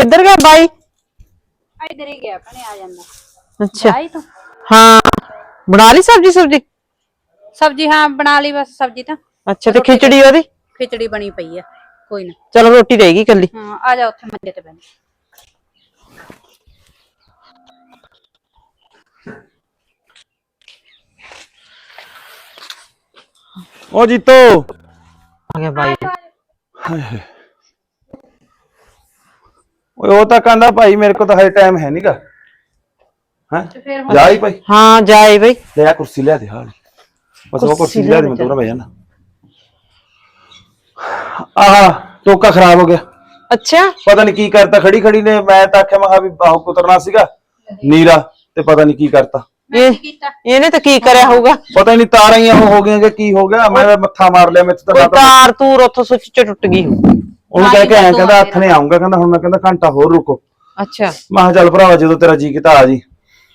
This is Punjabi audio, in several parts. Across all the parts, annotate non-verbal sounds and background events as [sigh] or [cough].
ਕਿੱਧਰ ਗਿਆ ਬਾਈ? ਇੱਧਰ ਹੀ ਗਿਆ ਭਣੇ ਆ ਜਾਂਦਾ। ਅੱਛਾ। ਆਈ ਤੂੰ। ਹਾਂ ਬਣਾ ਲਈ ਸਬਜੀ ਸਬਜੀ? ਸਬਜੀ ਹਾਂ ਬਣਾ ਲਈ ਬਸ ਸਬਜੀ ਤਾਂ। ਅੱਛਾ ਤੇ ਖਿਚੜੀ ਉਹਦੀ? ਖਿਚੜੀ ਬਣੀ ਪਈ ਆ ਕੋਈ ਨਾ। ਚਲੋ ਰੋਟੀ ਰਹੇਗੀ ਕੱਲੀ ਹਾਂ ਆ ਜਾ ਉੱਥੇ ਮੰਜੇ ਤੇ ਬੈਠ ਓ ਜੀਤੋ। ਆ ਗਿਆ ਬਾਈ। ਓਏ ਉਹ ਤਾਂ ਕਹਿੰਦਾ ਭਾਈ ਮੇਰੇ ਕੋਲ ਤਾਂ ਹਜੇ ਟਾਈਮ ਹੈ ਨਹੀਂਗਾ ਹੈ? ਜਾ ਹੀ ਭਾਈ। ਹਾਂ ਜਾਏ ਬਈ। ਲੈ ਆ ਕੁਰਸੀ ਲਿਆ ਦੇ ਹਾਲ ਬਸ ਉਹ ਕੁਰਸੀ ਲਿਆ ਦੇ ਮੈਂ ਤੋਰਾ ਬਹਿ ਜਾਣਾ। ਆਹ ਟੋਕਾ ਖਰਾਬ ਹੋ ਗਿਆ। ਅੱਛਾ? ਪਤਾ ਨਹੀਂ ਕੀ ਕਰਤਾ ਖੜੀ ਖੜੀ ਨੇ ਮੈਂ ਤਾਂ ਆਖਿਆ ਮੈਂ ਕਿਹਾ ਵੀ ਬਾਹੂ ਕੁਤਰਨਾ ਸੀਗਾ ਨੀਰਾ ਤੇ ਪਤਾ ਨਹੀਂ ਕੀ ਕਰਤਾ। ਇਹ ਇਹਨੇ ਤਾਂ ਕੀ ਕਰਿਆ ਹੋਊਗਾ? ਪਤਾ ਨਹੀਂ ਤਾਰਾਂ ਹੀ ਉਹ ਹੋ ਗਈਆਂ ਕਿ ਕੀ ਹੋ ਗਿਆ ਮੈਂ ਮੱਥਾ ਮਾਰ ਲਿਆ ਮੇਰੇ ਤੋਂ ਕੋਈ ਤਾਂ ਤਾਰ ਤੂਰ ਉੱਥੋਂ ਸੁੱਚ ਚ ਟੁੱਟ ਗਈ ਹੋਊ। ਉਹਨੂੰ ਕਹਿ ਕੇ ਆਇਆ ਕਹਿੰਦਾ ਹੱਥ ਨੇ ਆਉਂਗਾ ਕਹਿੰਦਾ ਹੁਣ ਮੈਂ ਕਹਿੰਦਾ ਘੰਟਾ ਹੋਰ ਰੁਕੋ। ਅੱਛਾ। ਮੈਂ ਕਿਹਾ ਚੱਲ ਭਰਾਵਾ ਜਦੋਂ ਤੇਰਾ ਜੀ ਕੀਤਾ ਆ ਜੀ।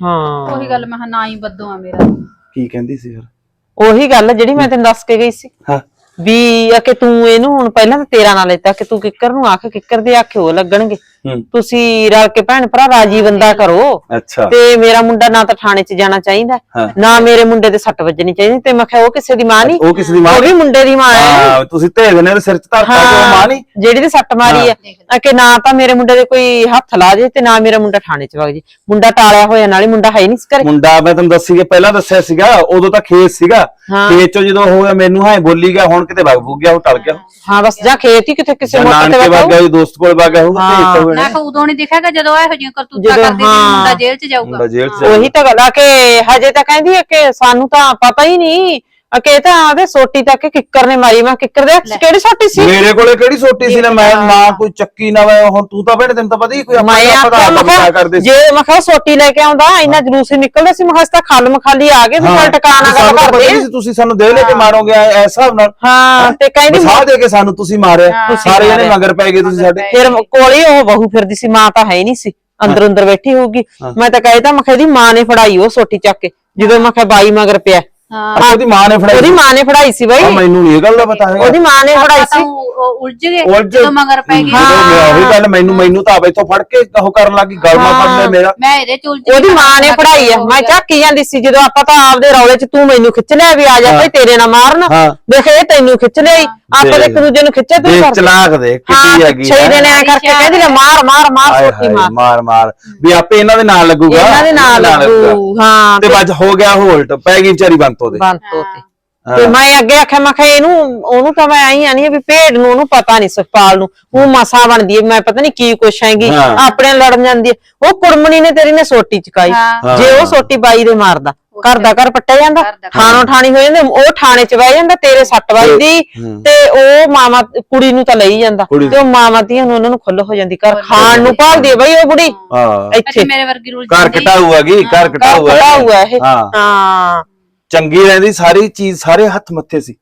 ਹਾਂ। ਉਹੀ ਗੱਲ ਮੈਂ ਕਿਹਾ ਨਾ ਹੀ ਬੱਦੋ ਆ ਮੇਰਾ। ਕੀ ਕਹਿੰਦੀ ਸੀ ਫਿਰ? ਉਹੀ ਗੱਲ ਜਿਹੜੀ ਮੈਂ ਤੈਨੂੰ ਦੱਸ ਕੇ ਗਈ ਸੀ। ਹਾਂ। ਵੀ ਆ ਕਿ ਤੂੰ ਇਹਨੂੰ ਹੁਣ ਪਹਿਲਾਂ ਤਾਂ ਤੇਰਾ ਨਾਂ ਲੈਤਾ ਕਿ ਤੂੰ ਕਿੱਕਰ ਨੂੰ ਆਖ ਕਿੱਕਰ ਦੇ ਆਖੇ ਉਹ ਲੱਗਣਗੇ। ਹੂੰ। ਤੁਸੀਂ ਰਲ ਕੇ ਭੈਣ ਭਰਾ ਰਾਜੀ ਬੰਦਾ ਕਰੋ। ਅੱਛਾ। ਤੇ ਮੇਰਾ ਮੁੰਡਾ ਨਾ ਤਾਂ ਥਾਣੇ 'ਚ ਜਾਣਾ ਚਾਹੀਦਾ। ਹਾਂ। ਨਾ ਮੇਰੇ ਮੁੰਡੇ ਤੇ ਸੱਟ ਵੱਜਣੀ ਚਾਹੀਦੀ ਤੇ ਮੈਂ ਕਿਹਾ ਉਹ ਕਿਸੇ ਦੀ ਮਾਂ ਨਹੀਂ। ਉਹ ਕਿਸੇ ਦੀ ਮਾਂ ਉਹ ਵੀ ਮੁੰਡੇ ਦੀ ਮਾਂ ਹੈ। ਹਾਂ ਤੁਸੀਂ ਧੇਜ ਨੇ ਉਹਦੇ ਸਿਰ 'ਚ ਧਰਤਾ ਕਿ ਉਹ ਮਾਂ ਨਹੀਂ? ਜਿਹੜੀ ਤੇ ਸੱਟ ਮਾਰੀ ਆ। ਕਿ ਨਾ ਤਾਂ ਮੇਰੇ ਮੁੰਡੇ ਦੇ ਕੋਈ ਹੱਥ ਲਾ ਜੇ ਤੇ ਨਾ ਮੇਰਾ ਮੁੰਡਾ ਥਾਣੇ 'ਚ ਵਗ ਜੇ। ਮੁੰਡਾ ਟਾਲਿਆ ਹੋਇਆ ਨਾਲੇ ਮੁੰਡਾ ਹੈ ਹੀ ਨਹੀਂ ਘਰੇ। ਮੁੰਡਾ ਮੈਂ ਤੁਹਾਨੂੰ ਦੱਸੀ ਕਿ ਪਹਿਲਾਂ ਦੱਸਿਆ ਸੀਗਾ ਉਦੋਂ ਤਾਂ ਖੇਤ ਸੀਗਾ। ਹਾਂ। ਖੇਤ 'ਚੋਂ ਜਦੋਂ ਹੋਇਆ ਮੈਨੂੰ ਹਾਂ ਬੋਲੀ ਗਿਆ ਹੁਣ ਕਿਤੇ ਵਗ ਬੁੱਗ ਗਿਆ ਉਹ ਟਲ ਗਿਆ। ਹਾਂ ਬਸ ਜਾ ਖੇਤ ਹੀ ਕਿਤੇ ਕਿਸੇ ਜਾਂ ਮੋਟਰ ਤੇ ਨਾਨਕੇ ਵਗ ਗਿਆ ਜੀ ਦੋਸਤ ਕੋਲ ਵਗ ਗਿਆ ਹੋਊਗਾ ਹਾਂ। ਭੇਜਤਾ ਹੋਇਆ ਮੈਂ ਨੇ ਕਿਹਾ ਉਦੋਂ ਨਹੀਂ ਦਿਖਿਆ ਜਦੋਂ ਇਹੋ ਜਿਹੀਆਂ ਕਰਤੂਤਾਂ ਜਦੋਂ- ਕਰਦੀ ਹਾਂ। ਮੁੰਡਾ ਜੇਲ੍ਹ 'ਚ ਜਾਊਗਾ। ਮੁੰਡਾ ਜੇਲ੍ਹ 'ਚ ਉਹੀ ਤਾਂ ਗੱਲ ਆ ਕਿ ਹਜੇ ਤਾਂ ਕਹਿੰਦੀ ਹੈ ਕਿ ਸਾਨੂੰ ਤਾਂ ਪਤਾ ਹੀ ਨਹੀਂ ਆ ਕਿ ਇਹ ਤਾਂ ਆਵੇ ਸੋਟੀ ਤੱਕ ਕਿੱਕਰ ਨੇ ਮਾਰੀ ਮੈਂ ਕਿੱਕਰ ਦੇ ਕਿਹੜੀ ਸੋਟੀ ਸੀ? ਮੇਰੇ ਕੋਲੇ ਕਿਹੜੀ ਸੋਟੀ ਸੀ? ਨਾ ਮੈਂ ਨਾ ਕੋਈ ਚੱਕੀ ਨਾ ਵਾ ਹੁਣ ਤੂੰ ਤਾਂ ਭੈਣੇ ਤੈਨੂੰ ਤਾਂ ਪਤਾ ਹੀ ਕੋਈ ਮੈਂ ਆਪਾਂ ਆਖਿਆ ਮੈਂ ਪਤਾ ਕਿਹਾ, ਕਰਦੇ ਸੀ। ਜੇ ਮੈਂ ਕਿਹਾ ਸੋਟੀ ਲੈ ਕੇ ਆਉਂਦਾ ਇੰਨਾ ਜਲੂਸ ਹੀ ਨਿਕਲਦਾ ਸੀ ਮੈਂ ਕਿਹਾ ਇਸ ਤਾਂ ਖੱਲ ਮਖਾਲੀ ਆ ਗਏ ਵੀ ਚੱਲ ਟਿਕਾਣਾ ਗੱਲ ਸਾਨੂੰ ਤਾਂ ਪਤਾ ਕਰਦੇ ਨਹੀਂ ਸੀ ਤੁਸੀਂ ਸਾਨੂੰ ਦੇ ਲੈ ਕੇ ਮਾਰੋਗੇ ਐ ਐ ਹਿਸਾਬ ਨਾਲ। ਹਾਂ ਤੇ ਕਹਿੰਦੀ ਵਸਾ ਦੇ ਕੇ ਸਾਨੂੰ ਤੁਸੀਂ ਮਾਰਿਆ। ਸਾਰੇ ਜਣੇ ਮਗਰ ਪੈ ਗਏ ਤੁਸੀਂ ਸਾਡੇ। ਫਿਰ ਕੋਲੇ ਉਹ ਬਹੂ ਫਿਰਦੀ ਸੀ ਮਾਂ ਤਾਂ ਹੈ ਹੀ ਨਹੀਂ ਸੀ। ਅੰਦਰ ਅੰਦਰ ਬੈਠੀ ਹੋਊਗੀ। ਮੈਂ ਤਾਂ ਕਹਿਤਾ ਮੈਂ ਕਿਹਾ ਦੀ ਮਾਂ ਨੇ ਫੜਾਈ ਉਹ ਸੋਟੀ ਚੱਕ ਕੇ। ਜਦੋਂ ਮੈਂ ਕਿਹਾ ਬਾਈ ਮਗਰ ਪਿਆ ਹਾਂ। ਅੱਛਾ, ਉਹਦੀ ਮਾਂ ਨੇ ਫੜਾਈ ਉਹਦੀ ਮਾਂ ਨੇ ਫੜਾਈ ਸੀ ਬਈ। ਮੈਨੂੰ ਨਹੀਂ ਇਹ ਗੱਲ ਦਾ ਪਤਾ ਹੈਗਾ। ਉਹਦੀ ਮਾਂ ਨੇ ਫੜਾਈ ਸੀ। ਉਲਝ ਗਏ ਉਲਝ- ਜਦੋਂ ਮਗਰ ਪੈ ਗਈ ਜਦੋਂ ਮੈਂ ਉਹੀ ਗੱਲ ਮੈਨੂੰ ਮੈਨੂੰ ਤਾਂ ਆਪ ਇੱਥੋਂ ਫੜ ਕੇ ਉਹ ਕਰਨ ਲੱਗੀ ਗਲਮਾ ਫੜ ਲਿਆ ਮੇਰਾ। ਮੈਂ ਇਹਦੇ ਚ ਉਲਝ ਗਈ, ਉਹਦੀ ਮਾਂ ਨੇ ਫੜਾਈ ਆ। ਹੋ ਮੈਂ। ਝਾਕੀ ਜਾਂਦੀ ਸੀ ਜਦੋਂ ਆਪਾਂ ਤਾਂ ਆਪਦੇ ਰੌਲੇ 'ਚ ਤੂੰ ਮੈਨੂੰ ਖਿੱਚ ਲਿਆ ਵੀ ਆ ਜਾ ਭਾਈ ਤੇਰੇ ਨਾਲ ਮਾਰਨ। ਹਾਂ। ਦੇਖ ਇਹ ਤੈਨੂੰ ਖਿੱਚ ਲਈ ਆਪਾਂ ਦੇਖ। ਇੱਕ ਦੂਜੇ ਨੂੰ ਖਿੱਚੇ ਤੂੰ ਦੇਖ ਕਰਦੇ। ਚਲਾਕ ਦੇ ਕਿੱਡੀ ਹੈਗੀ ਛੇ ਦਿਨ ਐ ਕਰਕੇ ਕਹਿੰਦੀ ਲੈ ਮਾਰ ਮਾਰ ਮਾਰ ਹਾਏ, ਮਾਰ। ਮਾਰ ਮਾਰ। ਵੀ ਆਪੇ ਇਹਨਾਂ ਦੇ ਨਾਲ ਲੱਗੂਗਾ। ਇਹਨਾਂ ਦੇ ਨਾਲ ਲੱਗੂ ਹਾਂ। ਤੇ ਬਾਅਦ 'ਚ ਹੋ ਗਿਆ ਹੋਲਟ ਪੈ ਗਈ ਵਿਚਾਰੀ ਬੰਤੋ ਦੇ ਬੰਤੋ ਤੇ। ਤੇ ਮੈਂ ਅੱਗੇ ਆਖਿਆ ਮੈਂ ਕਿਹਾ ਇਹਨੂੰ ਉਹਨੂੰ ਤਾਂ ਮੈਂ ਆਈ ਆਨੀ ਵੀ ਭੇਡ ਨੂੰ ਉਹਨੂੰ ਪਤਾ ਨਹੀਂ ਸੁਖਪਾਲ ਨੂੰ ਉਹ ਮਸਾ ਬਣਦੀ ਹੈ ਮੈਂ ਪਤਾ ਨਹੀਂ ਕੀ ਕੁਛ ਹੈਗੀ ਹਾਂ। ਆਪਣੇ ਨਾਲ ਲੜਨ ਜਾਂਦੀ ਹੈ ਉਹ ਕੁੜਮਣੀ ਨੇ ਤੇਰੀ ਨੇ ਸੋਟੀ ਚਕਾਈ। ਹਾਂ। ਜੇ ਉਹ ਸੋਟੀ ਬਾਈ ਦੇ ਮਾਰਦਾ ਘਰ ਦਾ ਘਰ ਪੱਟਿਆ ਜਾਂਦਾ ਘਰ ਦਾ ਘਰ। ਥਾਣੋ ਠਾਣੀ ਹੋ ਜਾਂਦੇ ਉਹ ਥਾਣੇ ਚ ਬਹਿ ਜਾਂਦਾ ਤੇਰੇ ਸੱਟ ਵੱਜਦੀ ਤੇ ਉਹ ਮਾਮਾ ਕੁੜੀ ਨੂੰ ਤਾਂ ਲਈ ਜਾਂਦਾ। ਕੁੜੀ- ਤੇ ਉਹ ਮਾਮਾ ਧੀਆਂ ਨੂੰ ਉਹਨਾਂ ਨੂੰ ਖੁੱਲ ਹੋ ਜਾਂਦੀ ਘਰ ਖਾਣ ਨੂੰ ਭਾਲਦੀ ਹੈ ਬਈ ਉਹ ਬੁੜੀ। ਹਾਂ। ਅੱਛਾ ਇੱਥੇ ਮੇਰੇ ਵਰਗੀ ਰੁਲ ਘਰ ਕਟਾਊ ਖੜਾ ਹੋਇਆ ਇਹ। ਹਾਂ। ਹਾਂ। ਚੰਗੀ ਰਹਿੰਦੀ ਸਾਰੀ ਚੀਜ਼ ਸਾਰੇ ਹੱਥ ਮੱਥੇ ਸੀ।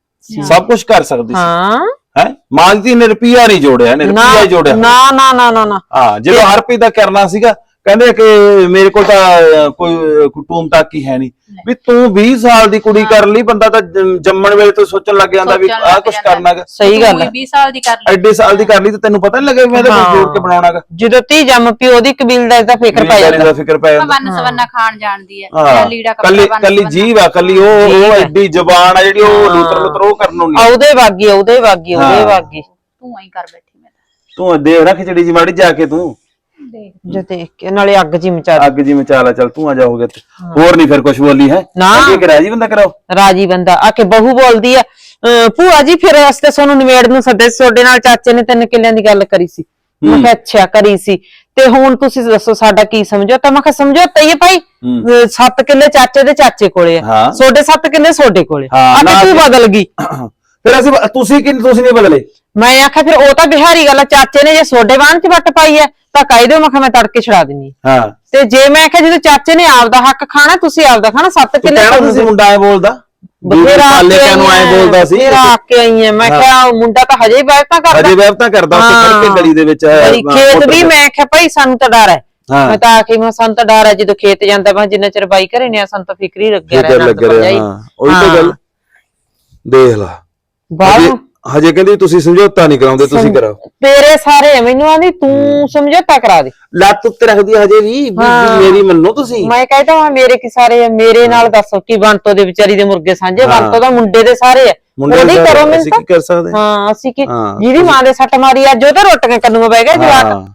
ਸਭ ਕੁਝ ਕਰ ਸਕਦੀ ਸੀ। ਹਾਂ। ਹੈ? ਮਾਂ ਦੀ ਨੇ ਰੁਪਿਆ ਨਹੀਂ ਜੋੜਿਆ ਨੇ ਹੀ ਜੋੜਿਆ। ਨਾ ਨਾ ਨਾ ਨਾ ਨਾ। ਹਾਂ ਜਦੋਂ ਹਰਪ੍ਰੀਤ ਦਾ ਕਰਨਾ ਸੀਗਾ ਕਹਿੰਦੇ ਕਿ ਮੇਰੇ ਕੋਲ ਤਾਂ ਅਹ, ਕੋਈ ਕੁਟੂਮ ਤੱਕ ਹੀ ਹੈ ਨਹੀਂ। ਵੀ ਤੂੰ 20 ਸਾਲ ਦੀ ਕੁੜੀ ਕਰ ਲਈ ਬੰਦਾ ਤਾਂ ਜੰਮ- ਜੰਮਣ ਵੇਲੇ ਤੋਂ ਸੋਚਣ ਲੱਗ ਜਾਂਦਾ ਵੀ ਸੋਚਣ ਆਹ ਲੱਗ ਕੁਝ ਜਾਂਦਾ। ਕਰਨਾ ਗਾ ਸਹੀ ਗੱਲ ਹੈ। 20 ਸਾਲ ਦੀ ਕਰ ਲਈ। ਐਡੇ ਸਾਲ ਦੀ ਕਰ ਲਈ ਤੇ ਤੈਨੂੰ ਪਤਾ ਨਹੀਂ ਲੱਗਿਆ ਵੀ ਮੈਂ ਇਹਦੇ ਕੋਲ ਜੋੜ ਕੇ ਬਣਾਉਣਾਗਾ ਜਦੋਂ ਤੀ ਜੰਮ ਪਈ ਉਹਦੀ ਕਬੀਲਦਾਰੀ ਦਾ ਫਿਕਰ ਪੈ ਜਾਂਦਾ। ਦਾ ਫਿਕਰ ਪੈ ਜਾਂਦਾ। ਵੰਨ ਸਵੰਨਾ ਖਾਣ ਜਾਣਦੀ ਹੈ। ਮੇਰਾ ਲੀੜਾ ਕੱਪੜਾ ਕੱਲੀ ਵੰਨ ਕੱਲੀ। ਜੀਵ ਆ ਕੱਲੀ ਉਹ ਉਹ ਐਡੀ ਜ਼ਬਾਨ ਆ ਜਿਹੜੀ ਉਹ ਲੁੱਤਰ ਲੁੱਤਰ ਉਹ ਕਰਨ ਨੂੰ ਨਹੀਂ ਉਹਦੇ ਵਾਗੀ ਉਹਦੇ ਵਾਗੀ ਉਹਦੇ ਹਾਂ। ਵਾਗੀ। ਤੂੰ ਐਂ ਕਰ ਬੈਠੀ ਮੈਂ ਤਾਂ। ਤੂੰ ਦੇਖ ਨਾ ਖਿਚੜੀ ਜੀ ਮਾੜੀ ਜਾ ਕੇ ਤੂੰ। ਜੋ ਦੇਖ ਕੇ ਨਾਲੇ ਅੱਗ ਜੀ ਮਚਾ ਦੇ ਅੱਗ ਜੀ ਮਚਾ ਲਾ ਚੱਲ ਤੂੰ ਆ ਜਾ ਹੋ ਗਿਆ ਤੇ। ਹੋਰ ਨਹੀਂ ਫਿਰ ਕੁਝ ਬੋਲੀ ਹੈ? ਨਾ। ਅੱਗੇ ਕਰਾ ਜੀ ਬੰਦਾ ਕਰਾਓ। ਰਾਜੀ ਬੰਦਾ ਆ ਕੇ ਬਹੂ ਬੋਲਦੀ ਆ ਅਹ ਭੂਆ ਜੀ ਫਿਰ ਅਸਤੇ ਸੋਨੂੰ ਨਿਵੇੜ ਨੂੰ ਸੱਦੇ ਸੀ, ਤੁਹਾਡੇ ਨਾਲ ਚਾਚੇ ਨੇ ਤਿੰਨ ਕਿੱਲਿਆਂ ਦੀ ਗੱਲ ਕਰੀ ਸੀ। ਮੈਂ ਕਿਹਾ ਅੱਛਾ ਕਰੀ ਸੀ। ਤੇ ਹੁਣ ਤੁਸੀਂ ਦੱਸੋ ਸਾਡਾ ਕੀ ਸਮਝੋ? ਤਾਂ ਮੈਂ ਕਿਹਾ ਸਮਝੋ ਤਾਂ ਇਹ ਭਾਈ ਅਹ ਸੱਤ ਕਿੱਲੇ ਚਾਚੇ ਦੇ ਚਾਚੇ ਕੋਲੇ ਆ। ਹਾਂ। ਤੁਹਾਡੇ ਸੱਤ ਕਿੱਲੇ ਤੁਹਾਡੇ ਕੋਲੇ ਹਾਂ, ਆ ਨਾ ਤੇ ਬਦਲ ਗਈ। [coughs] ਫਿਰ ਅਸੀਂ ਤੁਸੀਂ ਕਿ ਤੁਸੀਂ ਨਹੀਂ ਬਦਲੇ? ਮੈਂ ਆਖਿਆ ਫਿਰ ਉਹ ਤਾਂ ਬਿਹਾਰੀ ਗੱਲ ਆ ਚਾਚੇ ਨੇ ਜੇ ਸੋਡੇ ਬਾਣ ਚ ਵੱਟ ਪਾਈ ਐ ਤਾਂ ਕਹਿ ਦਿਓ ਮੈਂ ਕਿਹਾ ਮੈਂ ਤੜਕੇ ਛੜਾ ਦਿੰਨੀ ਆਂ। ਹਾਂ। ਤੇ ਜੇ ਮੈਂ ਆਖਿਆ ਜਦੋਂ ਚਾਚੇ ਨੇ ਆਪਦਾ ਹੱਕ ਖਾਣਾ ਤੁਸੀਂ ਆਪਦਾ ਖਾਣਾ ਸੱਤ ਤੂੰ ਕਿੱਲੇ ਕਹਿਣਾ ਤੁਸੀਂ ਮੁੰਡਾ ਐ ਬੋਲਦਾ? ਬਥੇਰਾ ਸਾਲੇ ਆ ਨੂੰ ਐ ਬੋਲਦਾ ਸੀ? ਬਥੇਰਾ ਆ ਕੇ ਆਈ ਐ ਮੈਂ ਕਿਹਾ ਉਹ ਮੁੰਡਾ ਤਾਂ ਹਜੇ ਹੀ ਬੈਠਾ ਕਰਦਾ। ਹਜੇ ਵੈਬ ਤਾਂ ਕਰਦਾ ਖੜ ਕੇ ਹਾਂ। ਗਲੀ ਦੇ ਵਿੱਚ ਹੈ, ਗਲੀ ਖੇਤ ਵੀ। ਮੈਂ ਕਿਹਾ ਭਾਈ ਸਾਨੂੰ ਤਾਂ ਡਰ ਹੈ ਹਾਂ। ਮੈਂ ਤਾਂ ਆਖੀ ਮੈਂ ਸਾਨੂੰ ਤਾਂ ਡਰ ਹੈ ਜਦੋਂ ਖੇਤ ਜਾਂਦਾ ਮੈਂ ਜਿੰਨਾ ਚਿਰ ਬਾਈ ਘਰੇ ਨੇ ਸਾਨੂੰ ਤਾਂ ਫਿਕਰ ਹੀ ਲੱਗਿਆ ਫਿਕਰ ਲੱਗ ਰਿਹਾ ਹਾਂ ਉਹੀ ਤਾਂ ਗੱਲ। ਦੇਖ ਲਾ। ਬਾਹਰ ਹਜੇ- ਹਜੇ ਕਹਿੰਦੀ ਤੁਸੀਂ ਸਮਝੌਤਾ ਨਹੀਂ ਕਰਾਉਂਦੇ ਤੁਸੀਂ ਕਰਾਓ। ਤੇਰੇ ਸਾਰੇ ਮੈਨੂੰ ਆਂਦੀ ਤੂੰ ਸਮਝੌਤਾ ਕਰਾ ਦੇ। ਲੱਤ ਉੱਤੇ ਰੱਖਦੀ ਆ ਹਜੇ ਵੀ। ਮੇਰੀ ਮੰਨੋ ਤੁਸੀਂ। ਮੈਂ ਕਹਿੰਦਾ ਹਾਂ ਮੇਰੇ ਕੀ ਸਾਰੇ ਆ, ਮੇਰੇ ਨਾਲ ਦੱਸੋ ਕਿ ਬੰਤੋ ਦੇ ਵਿਚਾਰੀ ਦੇ ਮੁਰਗੇ ਸਾਂਝੇ ਹਾਂ। ਬੰਤੋ ਦਾ ਮੁੰਡੇ ਦੇ ਸਾਰੇ ਆ। ਮੁੰਡੇ ਉਹਦੀ ਦਾ ਕਰੋ ਅਸੀਂ ਤਾਂ ਕੀ ਕਰ ਸਕਦੇ? ਹਾਂ? ਹਾਂ ਅਸੀਂ ਕੀ ਹਾਂ। ਜਿਹਦੀ ਮਾਂ ਦੇ ਸੱਟ ਮਾਰੀ ਅੱਜ ਉਹ ਤਾਂ ਰੋਟੀਆਂ ਕੰਨੂ ਬਹਿ ਗਿਆ ਜਵਾਕ। ਹਾਂ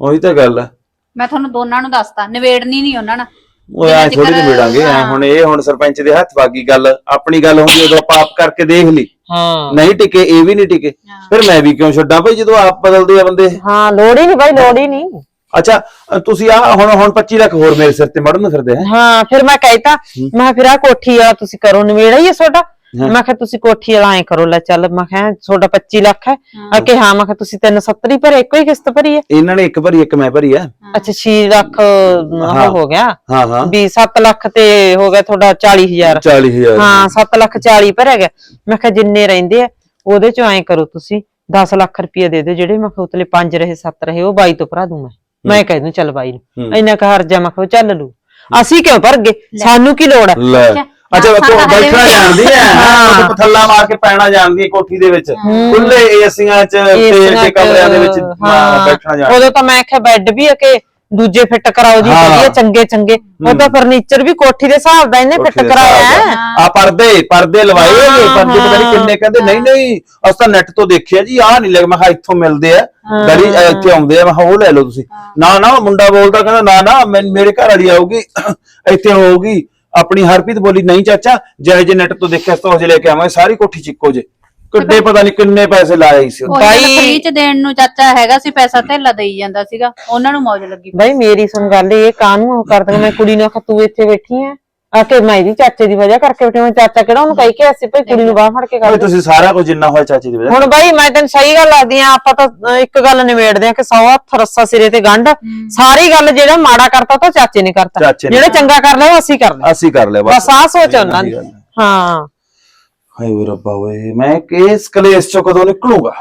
ਉਹੀ ਤਾਂ ਗੱਲ ਆ। ਮੈਂ ਤੁਹਾਨੂੰ ਦੋਨਾਂ ਨੂੰ ਦੱਸਤਾ ਨਿਬੇੜਨੀ ਨਹੀਂ ਉਹਨਾਂ ਨਾਲ। ਉਹ ਐ ਥੋੜੀ ਜਿੰਨਾ ਨਿਬੇੜਾਂਗੇ ਐ ਹਾਂ। ਹੁਣ ਇਹ ਹੁਣ ਸਰਪੰਚ ਦੇ ਹੱਥ ਵਾਗੀ ਗੱਲ ਆਪਣੀ ਗੱਲ ਹੁੰਦੀ ਉਦੋਂ ਆਪਾਂ ਆਪ ਕਰਕੇ ਦੇਖ ਲਈ। ਹਾਂ। ਨਹੀਂ ਟਿਕੇ ਇਹ ਵੀ ਨਹੀਂ ਟਿਕੇ। ਫਿਰ ਮੈਂ ਵੀ ਕਿਉਂ ਛੱਡਾਂ ਭਾਈ ਜਦੋਂ ਆਪ ਬਦਲਦੇ ਆ ਬੰਦੇ? ਹਾਂ ਲੋੜ ਹੀ ਨਹੀਂ ਬਾਈ ਲੋੜ ਹੀ ਨਹੀਂ। ਅੱਛਾ ਤੁਸੀਂ ਆ ਹੁਣ ਹੁਣ 25 ਲੱਖ ਹੋਰ ਮੇਰੇ ਸਿਰ ਤੇ ਮੜਨ ਨੂੰ ਫਿਰਦੇ ਹੈ। ਹਾਂ ਫਿਰ ਮੈਂ ਕਹਿਤਾ ਮੈਂ ਕਿਹਾ ਫਿਰ ਆ ਕੋਠੀ ਵਾਲਾ ਤੁਸੀਂ ਕਰੋ ਨਵੇੜਾ ਹੀ ਹੈ ਤੁਹਾਡਾ। ਮੈਂ ਕਿਹਾ ਤੁਸੀਂ ਕੋਠੀ ਵਾਲਾ ਐ ਕਰੋ ਲੈ ਚੱਲ। ਮੈਂ ਕਿਹਾ ਤੁਹਾਡਾ 25 ਲੱਖ ਹੈ। ਆ ਕਿ ਹਾਂ। ਮੈਂ ਕਿਹਾ ਤੁਸੀਂ 370 ਹੀ ਭਰੇ ਇੱਕੋ ਹੀ ਕਿਸ਼ਤ ਭਰੀ ਹੈ? ਇਹਨਾਂ ਨੇ ਇੱਕ ਭਰੀ ਇੱਕ ਮੈਂ ਭਰੀ ਆ। ਅੱਛਾ 6 ਲੱਖ ਉਹ ਹਾਂ। ਹੋ ਗਿਆ? ਹਾਂ ਹਾਂ। ਵੀ 7 ਲੱਖ ਤੇ ਹੋ ਗਿਆ ਤੁਹਾਡਾ 40000 40000 ਹਾਂ 7 ਲੱਖ 40 ਭਰਿਆ ਗਿਆ। ਮੈਂ ਕਿਹਾ ਜਿੰਨੇ ਰਹਿੰਦੇ ਆ ਉਹਦੇ ਚੋਂ ਐਂ ਕਰੋ ਤੁਸੀਂ 10 ਲੱਖ ਰੁਪਏ ਦੇ ਦਿਓ ਜਿਹੜੇ ਮੈਂ ਕਿਹਾ ਉਤਲੇ 5 ਰਹੇ 7 ਰਹੇ ਉਹ ਬਾਈ ਤੋਂ ਭਰਾ ਦੂੰ ਮੈਂ। ਮੈਂ ਕਹਿ ਦੂੰ ਚੱਲ ਬਾਈ ਨੂੰ। ਇੰਨਾ ਕੁ ਹਰਜਾ ਮੈਂ ਕਿਹਾ ਉਹ ਚੱਲ ਲੂ। ਅਸੀਂ ਕਿਉਂ ਭਰ ਗਏ? ਸਾਨੂੰ ਕੀ ਲੋੜ ਹੈ? ਲੈ। ਅੱਛਾ ਤੂੰ ਸਾਡਾ ਬੈਠਣਾ ਜਾਣਦੀ ਹੈ। ਹਾਂ। ਥੱਲਾ ਮਾਰ ਕੇ ਪੈਣਾ ਜਾਣਦੀ ਹੈ ਕੋਠੀ ਦੇ ਵਿੱਚ। ਖੁੱਲੇ ਏਸੀਆਂ 'ਚ ਤੇ ਕਮਰਿਆਂ ਦੇ ਵਿੱਚ ਬੈਠਣਾ ਜਾਣਦੀ ਉਦੋਂ ਤਾਂ ਮੈਂ ਕਿਹਾ ਬੈੱਡ ਵੀ ਹੈ ਕਿ ਦੂਜੇ ਫਿੱਟ ਕਰਾਓ ਜੀ। ਵਧੀਆ ਚੰਗੇ ਚੰਗੇ। ਉਹ ਤਾਂ ਫਰਨੀਚਰ ਵੀ ਕੋਠੀ ਦੇ ਹਿਸਾਬ ਦਾ ਇਹਨੇ ਫਿੱਟ ਕਰਾਇਆ। ਆ ਪਰਦੇ ਪਰਦੇ ਲਵਾਏ ਹੋਏ ਪਰਦੇ ਪਤਾ ਨਹੀਂ ਕਿੰਨੇ ਕਹਿੰਦੇ ਨਹੀਂ ਨਹੀਂ ਅਸ ਤਾਂ ਨੈਟ ਤੋਂ ਦੇਖਿਆ ਜੀ ਆਹ ਨਹੀਂ ਲੱਗ। ਮੈਂ ਕਿਹਾ ਇੱਥੋਂ ਮਿਲਦੇ ਆ। ਅਹ, ਇੱਥੇ ਆਉਂਦੇ ਆ। ਮੈਂ ਕਿਹਾ ਉਹ ਲੈ ਲਓ ਤੁਸੀਂ। ਨਾ ਨਾ ਮੁੰਡਾ ਬੋਲਦਾ ਕਹਿੰਦਾ ਨਾ ਨਾ ਮੇਰੇ ਘਰ ਵਾਲੀ ਆਊਗੀ ਇੱਥੇ ਹੋਊਗੀ। ਆਪਣੀ ਹਰਪ੍ਰੀਤ ਬੋਲੀ ਨਹੀਂ ਚਾਚਾ ਜਿਹੇ ਜੇ ਨੈਟ ਤੋਂ ਦੇਖਿਆ ਤਾਂ ਉਹ ਜੇ ਲੈ ਕੇ ਆਵਾਂਗੇ ਸਾਰੀ ਕੋਠੀ ਚਿੱਕੋ ਜੇ। ਕਿੱਡੇ ਪਤਾ ਨਹੀਂ ਕਿੰਨੇ ਪੈਸੇ ਲਾਏ ਸੀ। ਕੋਈ ਬਾਈ- ਫ੍ਰੀ ਚ ਦੇਣ ਨੂੰ ਚਾਚਾ ਹੈਗਾ ਸੀ ਪੈਸਾ ਧੇਲਾ ਦੇਈ ਜਾਂਦਾ ਸੀਗਾ ਉਹਨਾਂ ਨੂੰ ਮੌਜ ਲੱਗੀ। ਬਈ ਮੇਰੀ ਸੁਣ ਗੱਲ ਇਹ ਕਾਹਨੂੰ ਉਹ ਕਰਦਾ ਮੈਂ ਕੁੜੀ ਨੂੰ ਆਖਿਆ ਤੂੰ ਇੱਥੇ ਬੈਠੀ ਐ। ਆ ਕੇ ਮੈਂ ਇਹਦੀ ਚਾਚੇ ਦੀ ਵਜ੍ਹਾ ਕਰਕੇ ਬੈਠੀ ਮੈਂ ਚਾਚਾ ਕਿਹੜਾ ਉਹਨੂੰ ਕਹੀ ਕਿ ਅਸੀਂ ਭਈ ਕੁੜੀ ਨੂੰ ਬਾਹ ਫੜ ਕੇ ਕਰ ਤੁਸੀਂ ਸਾਰਾ ਕੁਝ ਜਿੰਨਾ ਹੋਇਆ ਚਾਚੀ ਦੀ ਵਜ੍ਹਾ ਹੁਣ ਬਾਈ ਮੈਂ ਤੈਨੂੰ ਸਹੀ ਗੱਲ ਆਦੀ ਆ ਆਪਾਂ ਤਾਂ ਅਹ, ਇੱਕ ਗੱਲ ਨਿਬੇੜਦੇ ਆ ਕਿ ਸੌ ਹੱਥ ਰੱਸਾ ਸਿਰੇ ਤੇ ਗੰਢ ਸਾਰੀ ਗੱਲ ਜਿਹੜਾ ਮਾੜਾ ਕਰਤਾ ਤਾਂ ਚਾਚੇ ਨੇ ਕਰਤਾ। ਚਾਚੇ ਨੇ। ਜਿਹੜਾ ਚੰਗਾ ਕਰ ਲਿਆ ਉਹ ਅਸੀਂ ਕਰਦੇ ਅਸੀਂ ਕਰ ਲਿਆ ਬਸ। ਆਹ ਸੋਚ ਆ ਉਹਨਾਂ ਦੀ। ਗੱਲ ਹੈ। ਹਾਂ ਹਾਏ ਓਏ ਰੱਬਾ ਓਏ ਮੈਂ ਕਿਸ ਕਲੇਸ਼ ਚੋਂ ਕਦੋਂ ਨਿਕਲੂਗਾ?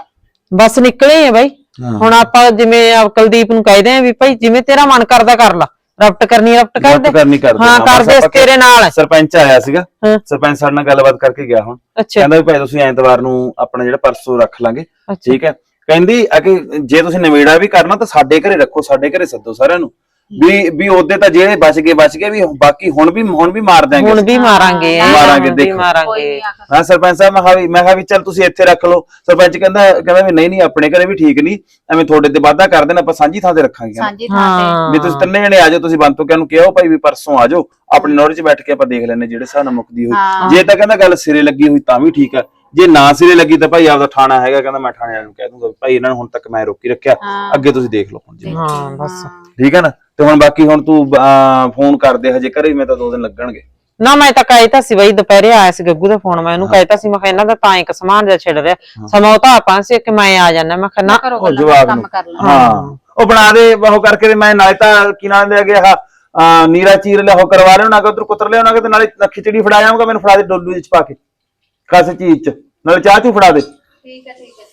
ਬਸ ਨਿਕਲੇ ਆ ਬਾਈ। ਹਾਂ। ਹੁਣ ਆਪਾਂ ਜਿਵੇਂ ਕੁਲਦੀਪ ਨੂੰ ਕਹਿੰਦੇ ਆ ਵੀ ਭਾਈ ਜਿਵੇਂ ਤੇਰਾ ਮਨ ਕਰਦਾ ਕਰ ਲਾ। ਰਫਟ ਕਰਨੀ ਰਫਟ ਕਰ ਦੇ। ਕਰਨੀ ਕਰਦੇ ਹਾਂ ਕਰਦੇ ਤੇਰੇ ਨਾਲ। ਸਰਪੰਚ ਆਇਆ ਸੀਗਾ। ਸਰਪੰਚ ਸਾਡੇ ਨਾਲ ਗੱਲਬਾਤ ਕਰਕੇ ਗਿਆ ਹੁਣ। ਕਹਿੰਦਾ ਵੀ ਭਾਈ ਤੁਸੀਂ ਐਤਵਾਰ ਨੂੰ ਆਪਣਾ ਜਿਹੜਾ ਪਰਸੋਂ ਰੱਖ ਲਾਂਗੇ। ਠੀਕ ਹੈ। ਕਹਿੰਦੀ ਕਿ ਜੇ ਤੁਸੀਂ ਨਵੇੜਾ ਵੀ ਕਰਨਾ ਤਾਂ ਸਾਡੇ ਘਰੇ ਰੱਖੋ ਸਾਡੇ ਘਰੇ ਸੱਦੋ ਸਾਰਿਆਂ ਨੂੰ। ਵੀ ਵੀ ਉਹਦੇ ਤਾਂ ਜਿਹੜੇ ਬਚ ਗਏ ਬਚ ਗਏ ਵੀ ਬਾਕੀ ਹੁਣ ਵੀ ਹੁਣ ਵੀ ਮਾਰ ਦਿਆਂਗੇ। ਹੁਣ ਵੀ ਮਾਰਾਂਗੇ। ਮਾਰਾਂਗੇ, ਹੁਣ ਵੀ ਦੇਖੋ। ਮਾਰਾਂਗੇ। ਹਾਂ ਸਰਪੰਚ ਸਾਹਿਬ ਮੈਂ ਕਿਹਾ ਵੀ ਮੈਂ ਕਿਹਾ ਵੀ ਚੱਲ ਤੁਸੀਂ ਇੱਥੇ ਰੱਖ ਲਓ। ਸਰਪੰਚ ਕਹਿੰਦਾ ਕਹਿੰਦਾ ਵੀ ਨਹੀਂ ਨਹੀਂ ਆਪਣੇ ਘਰੇ ਵੀ ਠੀਕ ਨਹੀਂ। ਐਵੇਂ ਤੁਹਾਡੇ ਤੇ ਵਾਅਦਾ ਕਰ ਦੇਣਾ ਆਪਾਂ ਸਾਂਝੀ ਥਾਂ ਤੇ ਰੱਖਾਂਗੇ। ਸਾਂਝੀ ਥਾਂ ਤੇ। ਹਾਂ। ਵੀ ਤੁਸੀਂ ਤਿੰਨੇ ਜਣੇ ਆ ਜਾਓ ਤੁਸੀਂ ਬੰਤੋ ਕਿਆ ਨੂੰ ਕਿਹਾ ਭਾਈ ਵੀ ਪਰਸੋਂ ਆ ਜਾਓ। ਆਪਣੇ ਨੌਰੇ 'ਚ ਬੈਠ ਕੇ ਆਪਾਂ ਦੇਖ ਲੈਨੇ ਜਿਹੜੇ ਹਿਸਾਬ ਨਾਲ ਮੁੱਕਦੀ ਹੋਈ। ਹਾਂ। ਜੇ ਤਾਂ ਕਹਿੰਦਾ ਗੱਲ ਸਿਰੇ ਲੱਗੀ ਹੋਈ ਤਾਂ ਵੀ ਠੀਕ ਆ। ਜੇ ਨਾ ਸਿਰੇ ਲੱਗੀ ਤਾਂ ਭਾਈ ਆਪਦਾ ਥਾਣਾ ਹੈਗਾ ਕਹਿੰਦਾ ਮੈਂ ਥਾਣੇ ਵਾਲਿਆਂ ਨੂੰ ਕਹਿ ਦੂੰਗਾ ਵੀ ਭਾਈ ਇਹਨਾਂ ਨੂੰ ਹੁਣ ਤੱਕ ਮੈਂ ਰੋਕੀ ਰੱਖਿਆ ਹਾਂ। ਅੱਗੇ ਤੁਸੀਂ ਦੇਖ ਲਓ ਹੁਣ ਜੀ। ਹਾਂ ਬਸ। ਠੀਕ ਹੈ ਨਾ? ਤੇ ਹੁਣ ਬਾਕੀ ਹੁਣ ਤੂੰ ਅਹ, ਫੋਨ ਕਰਦੇ ਹਜੇ ਘਰੇ ਮੈਂ ਤਾਂ ਦੋ ਦਿਨ ਲੱਗਣਗੇ। ਨਾ ਮੈਂ ਤਾਂ ਕਹਿਤਾ ਸੀ ਬਈ ਦੁਪਹਿਰੇ ਆਇਆ ਸੀ ਗੱਗੂ ਦਾ ਫੋਨ ਮੈਂ ਉਹਨੂੰ ਕਹਿਤਾ ਸੀ ਮੈਂ ਕਿਹਾ ਇਹਨਾਂ ਦਾ ਤਾਂ ਇੱਕ ਸਮਾਨ ਜਿਹਾ ਛਿੜ ਰਿਹਾ। ਸਮਾਂ ਉਹ ਤਾਂ ਆਪਾਂ ਸੀ ਕਿ ਮੈਂ ਆ ਜਾਣਾ ਮੈਂ ਕਿਹਾ ਨਾ ਕਰੋ ਉਹ ਗੱਲਾਂ, ਜਵਾਬ ਕੰਮ ਨੂੰ। ਕਰ ਲਾ ਹਾਂ। ਉਹ ਬਣਾ ਦੇ ਉਹ ਕਰਕੇ ਤੇ ਮੈਂ ਨਾਲੇ ਤਾਂ ਕੀ ਨਾਮ ਦੇ ਗਿਆ ਆ ਨੀਰਾ ਚੀਰ ਲਿਆ ਉਹ ਕਰਵਾ ਲਿਆ ਨਾ ਕਿ ਉਧਰ ਕੁੱਤਰ ਲਿਆ ਨਾ ਤੇ ਨਾਲੇ ਖਿਚੜੀ ਫੜਾ ਜਾਵਾਂਗਾ ਮੈਨੂੰ ਫੜਾ ਦੇ ਡੋਲੂ ਵਿੱਚ ਪਾ ਕੇ। ਕਾਸੇ ਚੀਜ਼ ਚ। ਨਾਲੇ ਚਾਹ ਚੂ ਫੜਾ ਦੇ। ਠੀਕ ਹੈ ਠੀਕ ਹੈ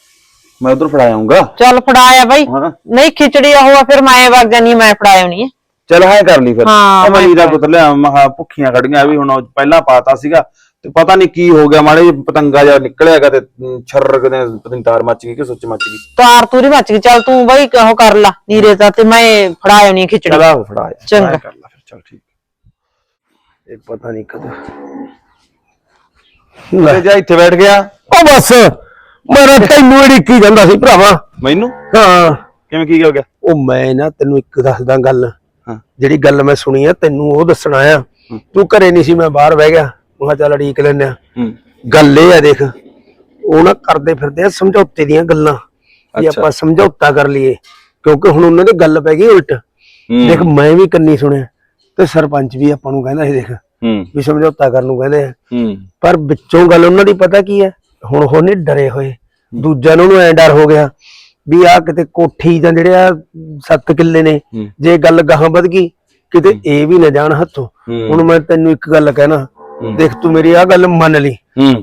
ਮੈਂ ਉਧਰ ਫੜਾ ਆਉਂਗਾ ਚੱਲ ਫੜਾਇਆ ਬਈ। ਹਾਂ। ਨਹੀਂ ਖਿਚੜੀ ਉਹ ਆ, ਫਿਰ ਮੈਂ ਵਗ ਜਾਨੀ ਮੈਂ ਫੜਾਇਆ ਨਹੀਂ ਚਲ ਹਾਂ ਕਰ ਲਈ ਫਿਰ। ਹਾਂ, ਉਹ ਮੈਂ ਕੁੱਤਰ ਲਿਆ ਮਹਾ ਭੁੱਖੀਆਂ ਖੜੀਆਂ ਵੀ ਹੁਣ ਉਹ ਪਹਿਲਾਂ ਪਾਤਾ ਸੀਗਾ। ਤੇ ਪਤਾ ਨਹੀਂ ਕੀ ਹੋ ਗਿਆ ਮਾੜੇ ਜਿਹੇ ਪਤੰਗਾ ਜਿਹਾ ਨਿਕਲਿਆਗਾ ਤੇ ਛਰਰ ਕਦੇ ਪਤਾ ਨੀ ਤਾਰ ਮੱਚ ਗਈ ਕਿ ਸੁੱਚ ਮੱਚ ਗਈ। ਤਾਰ ਤੂਰੀ ਮੱਚ ਗਈ। ਚੱਲ ਤੂੰ ਬਈ ਉਹ ਕਰ ਲਾ ਨੀਰੇ ਦਾ ਤੇ ਮੈਂ ਫੜਾਇਆ ਨਹੀਂ ਖਿਚੜੀ। ਚਲ ਫੜਾ ਆ। ਚੰਗਾ। ਕਰ ਲਾ ਫਿਰ ਚਲ ਠੀਕ। ਇਹ ਪਤਾ ਨਹੀਂ ਕਦੋਂ ਲੈ। ਜਾ ਇੱਥੇ ਬੈਠ ਗਿਆ। ਉਹ ਬਸ ਮੇਰਾ ਤੈਨੂੰ ਢਿੱਕੀ ਜਾਂਦਾ ਸੀ ਭਰਾਵਾ। ਮੈਨੂੰ? ਹਾਂ। ਕਿਵੇਂ ਕੀ ਹੋ ਗਿਆ? ਉਹ ਮੈਂ ਨਾ ਤੈਨੂੰ ਇੱਕ ਦੱਸਦਾ ਗੱਲ। ਹਾਂ। ਜਿਹੜੀ ਗੱਲ ਮੈਂ ਸੁਣੀ ਆ ਤੈਨੂੰ ਉਹ ਦੱਸਣਾ ਆ ਤੂੰ ਘਰੇ ਨਹੀਂ ਸੀ ਮੈਂ ਬਾਹਰ ਬਹਿ ਗਿਆ। ਮੈਂ ਕਿਹਾ ਚੱਲ ਢੀਕ ਲੈਨੇ ਆ ਹੂੰ। ਗੱਲ ਇਹ ਆ ਦੇਖ ਉਹ ਨਾ ਕਰਦੇ ਫਿਰਦੇ ਆ ਸਮਝੌਤੇ ਦੀਆਂ ਗੱਲਾਂ। ਵੀ ਅੱਛਾ। ਆਪਾਂ ਸਮਝੌਤਾ ਕਰ ਲਈਏ। ਕਿਉਂਕਿ ਹੁਣ ਉਹਨਾਂ ਦੀ ਗੱਲ ਪੈ ਗਈ ਉਲਟ। ਦੇਖ ਮੈਂ ਵੀ ਕੰਨੀ ਸੁਣਿਆ। ਤੇ ਸਰਪੰਚ ਵੀ ਆਪਾਂ ਨੂੰ ਕਹਿੰਦਾ ਸੀ ਦੇਖ। ਹੂੰ। ਵੀ ਸਮਝੌਤਾ ਕਰਨ ਨੂੰ ਕਹਿੰਦੇ ਆ। ਹੂੰ। ਪਰ ਵਿੱਚੋਂ ਗੱਲ ਉਹਨਾਂ ਦੀ ਪਤਾ ਕੀ ਹੈ? ਹੁਣ ਉਹ ਨਹੀਂ ਡਰੇ ਹੋਏ। ਦੂਜਿਆਂ ਨੂੰ ਐ ਡਰ ਹੋ ਗਿਆ ਵੀ ਆ ਕਿਤੇ ਕੋਠੀ ਜਾਂ ਜਿਹੜੇ ਆ 7 ਕਿੱਲੇ ਨੇ। ਜੇ ਗੱਲ ਗਾਹਾਂ ਵੱਧ ਗਈ ਕਿਤੇ ਇਹ ਵੀ ਨਾ ਜਾਣ ਹੱਥੋਂ। ਹੁਣ ਮੈਂ ਤੈਨੂੰ ਇੱਕ ਗੱਲ ਕਹਿਣਾ। ਦੇਖ ਤੂੰ ਮੇਰੀ ਆ ਗੱਲ ਮੰਨ ਲਈ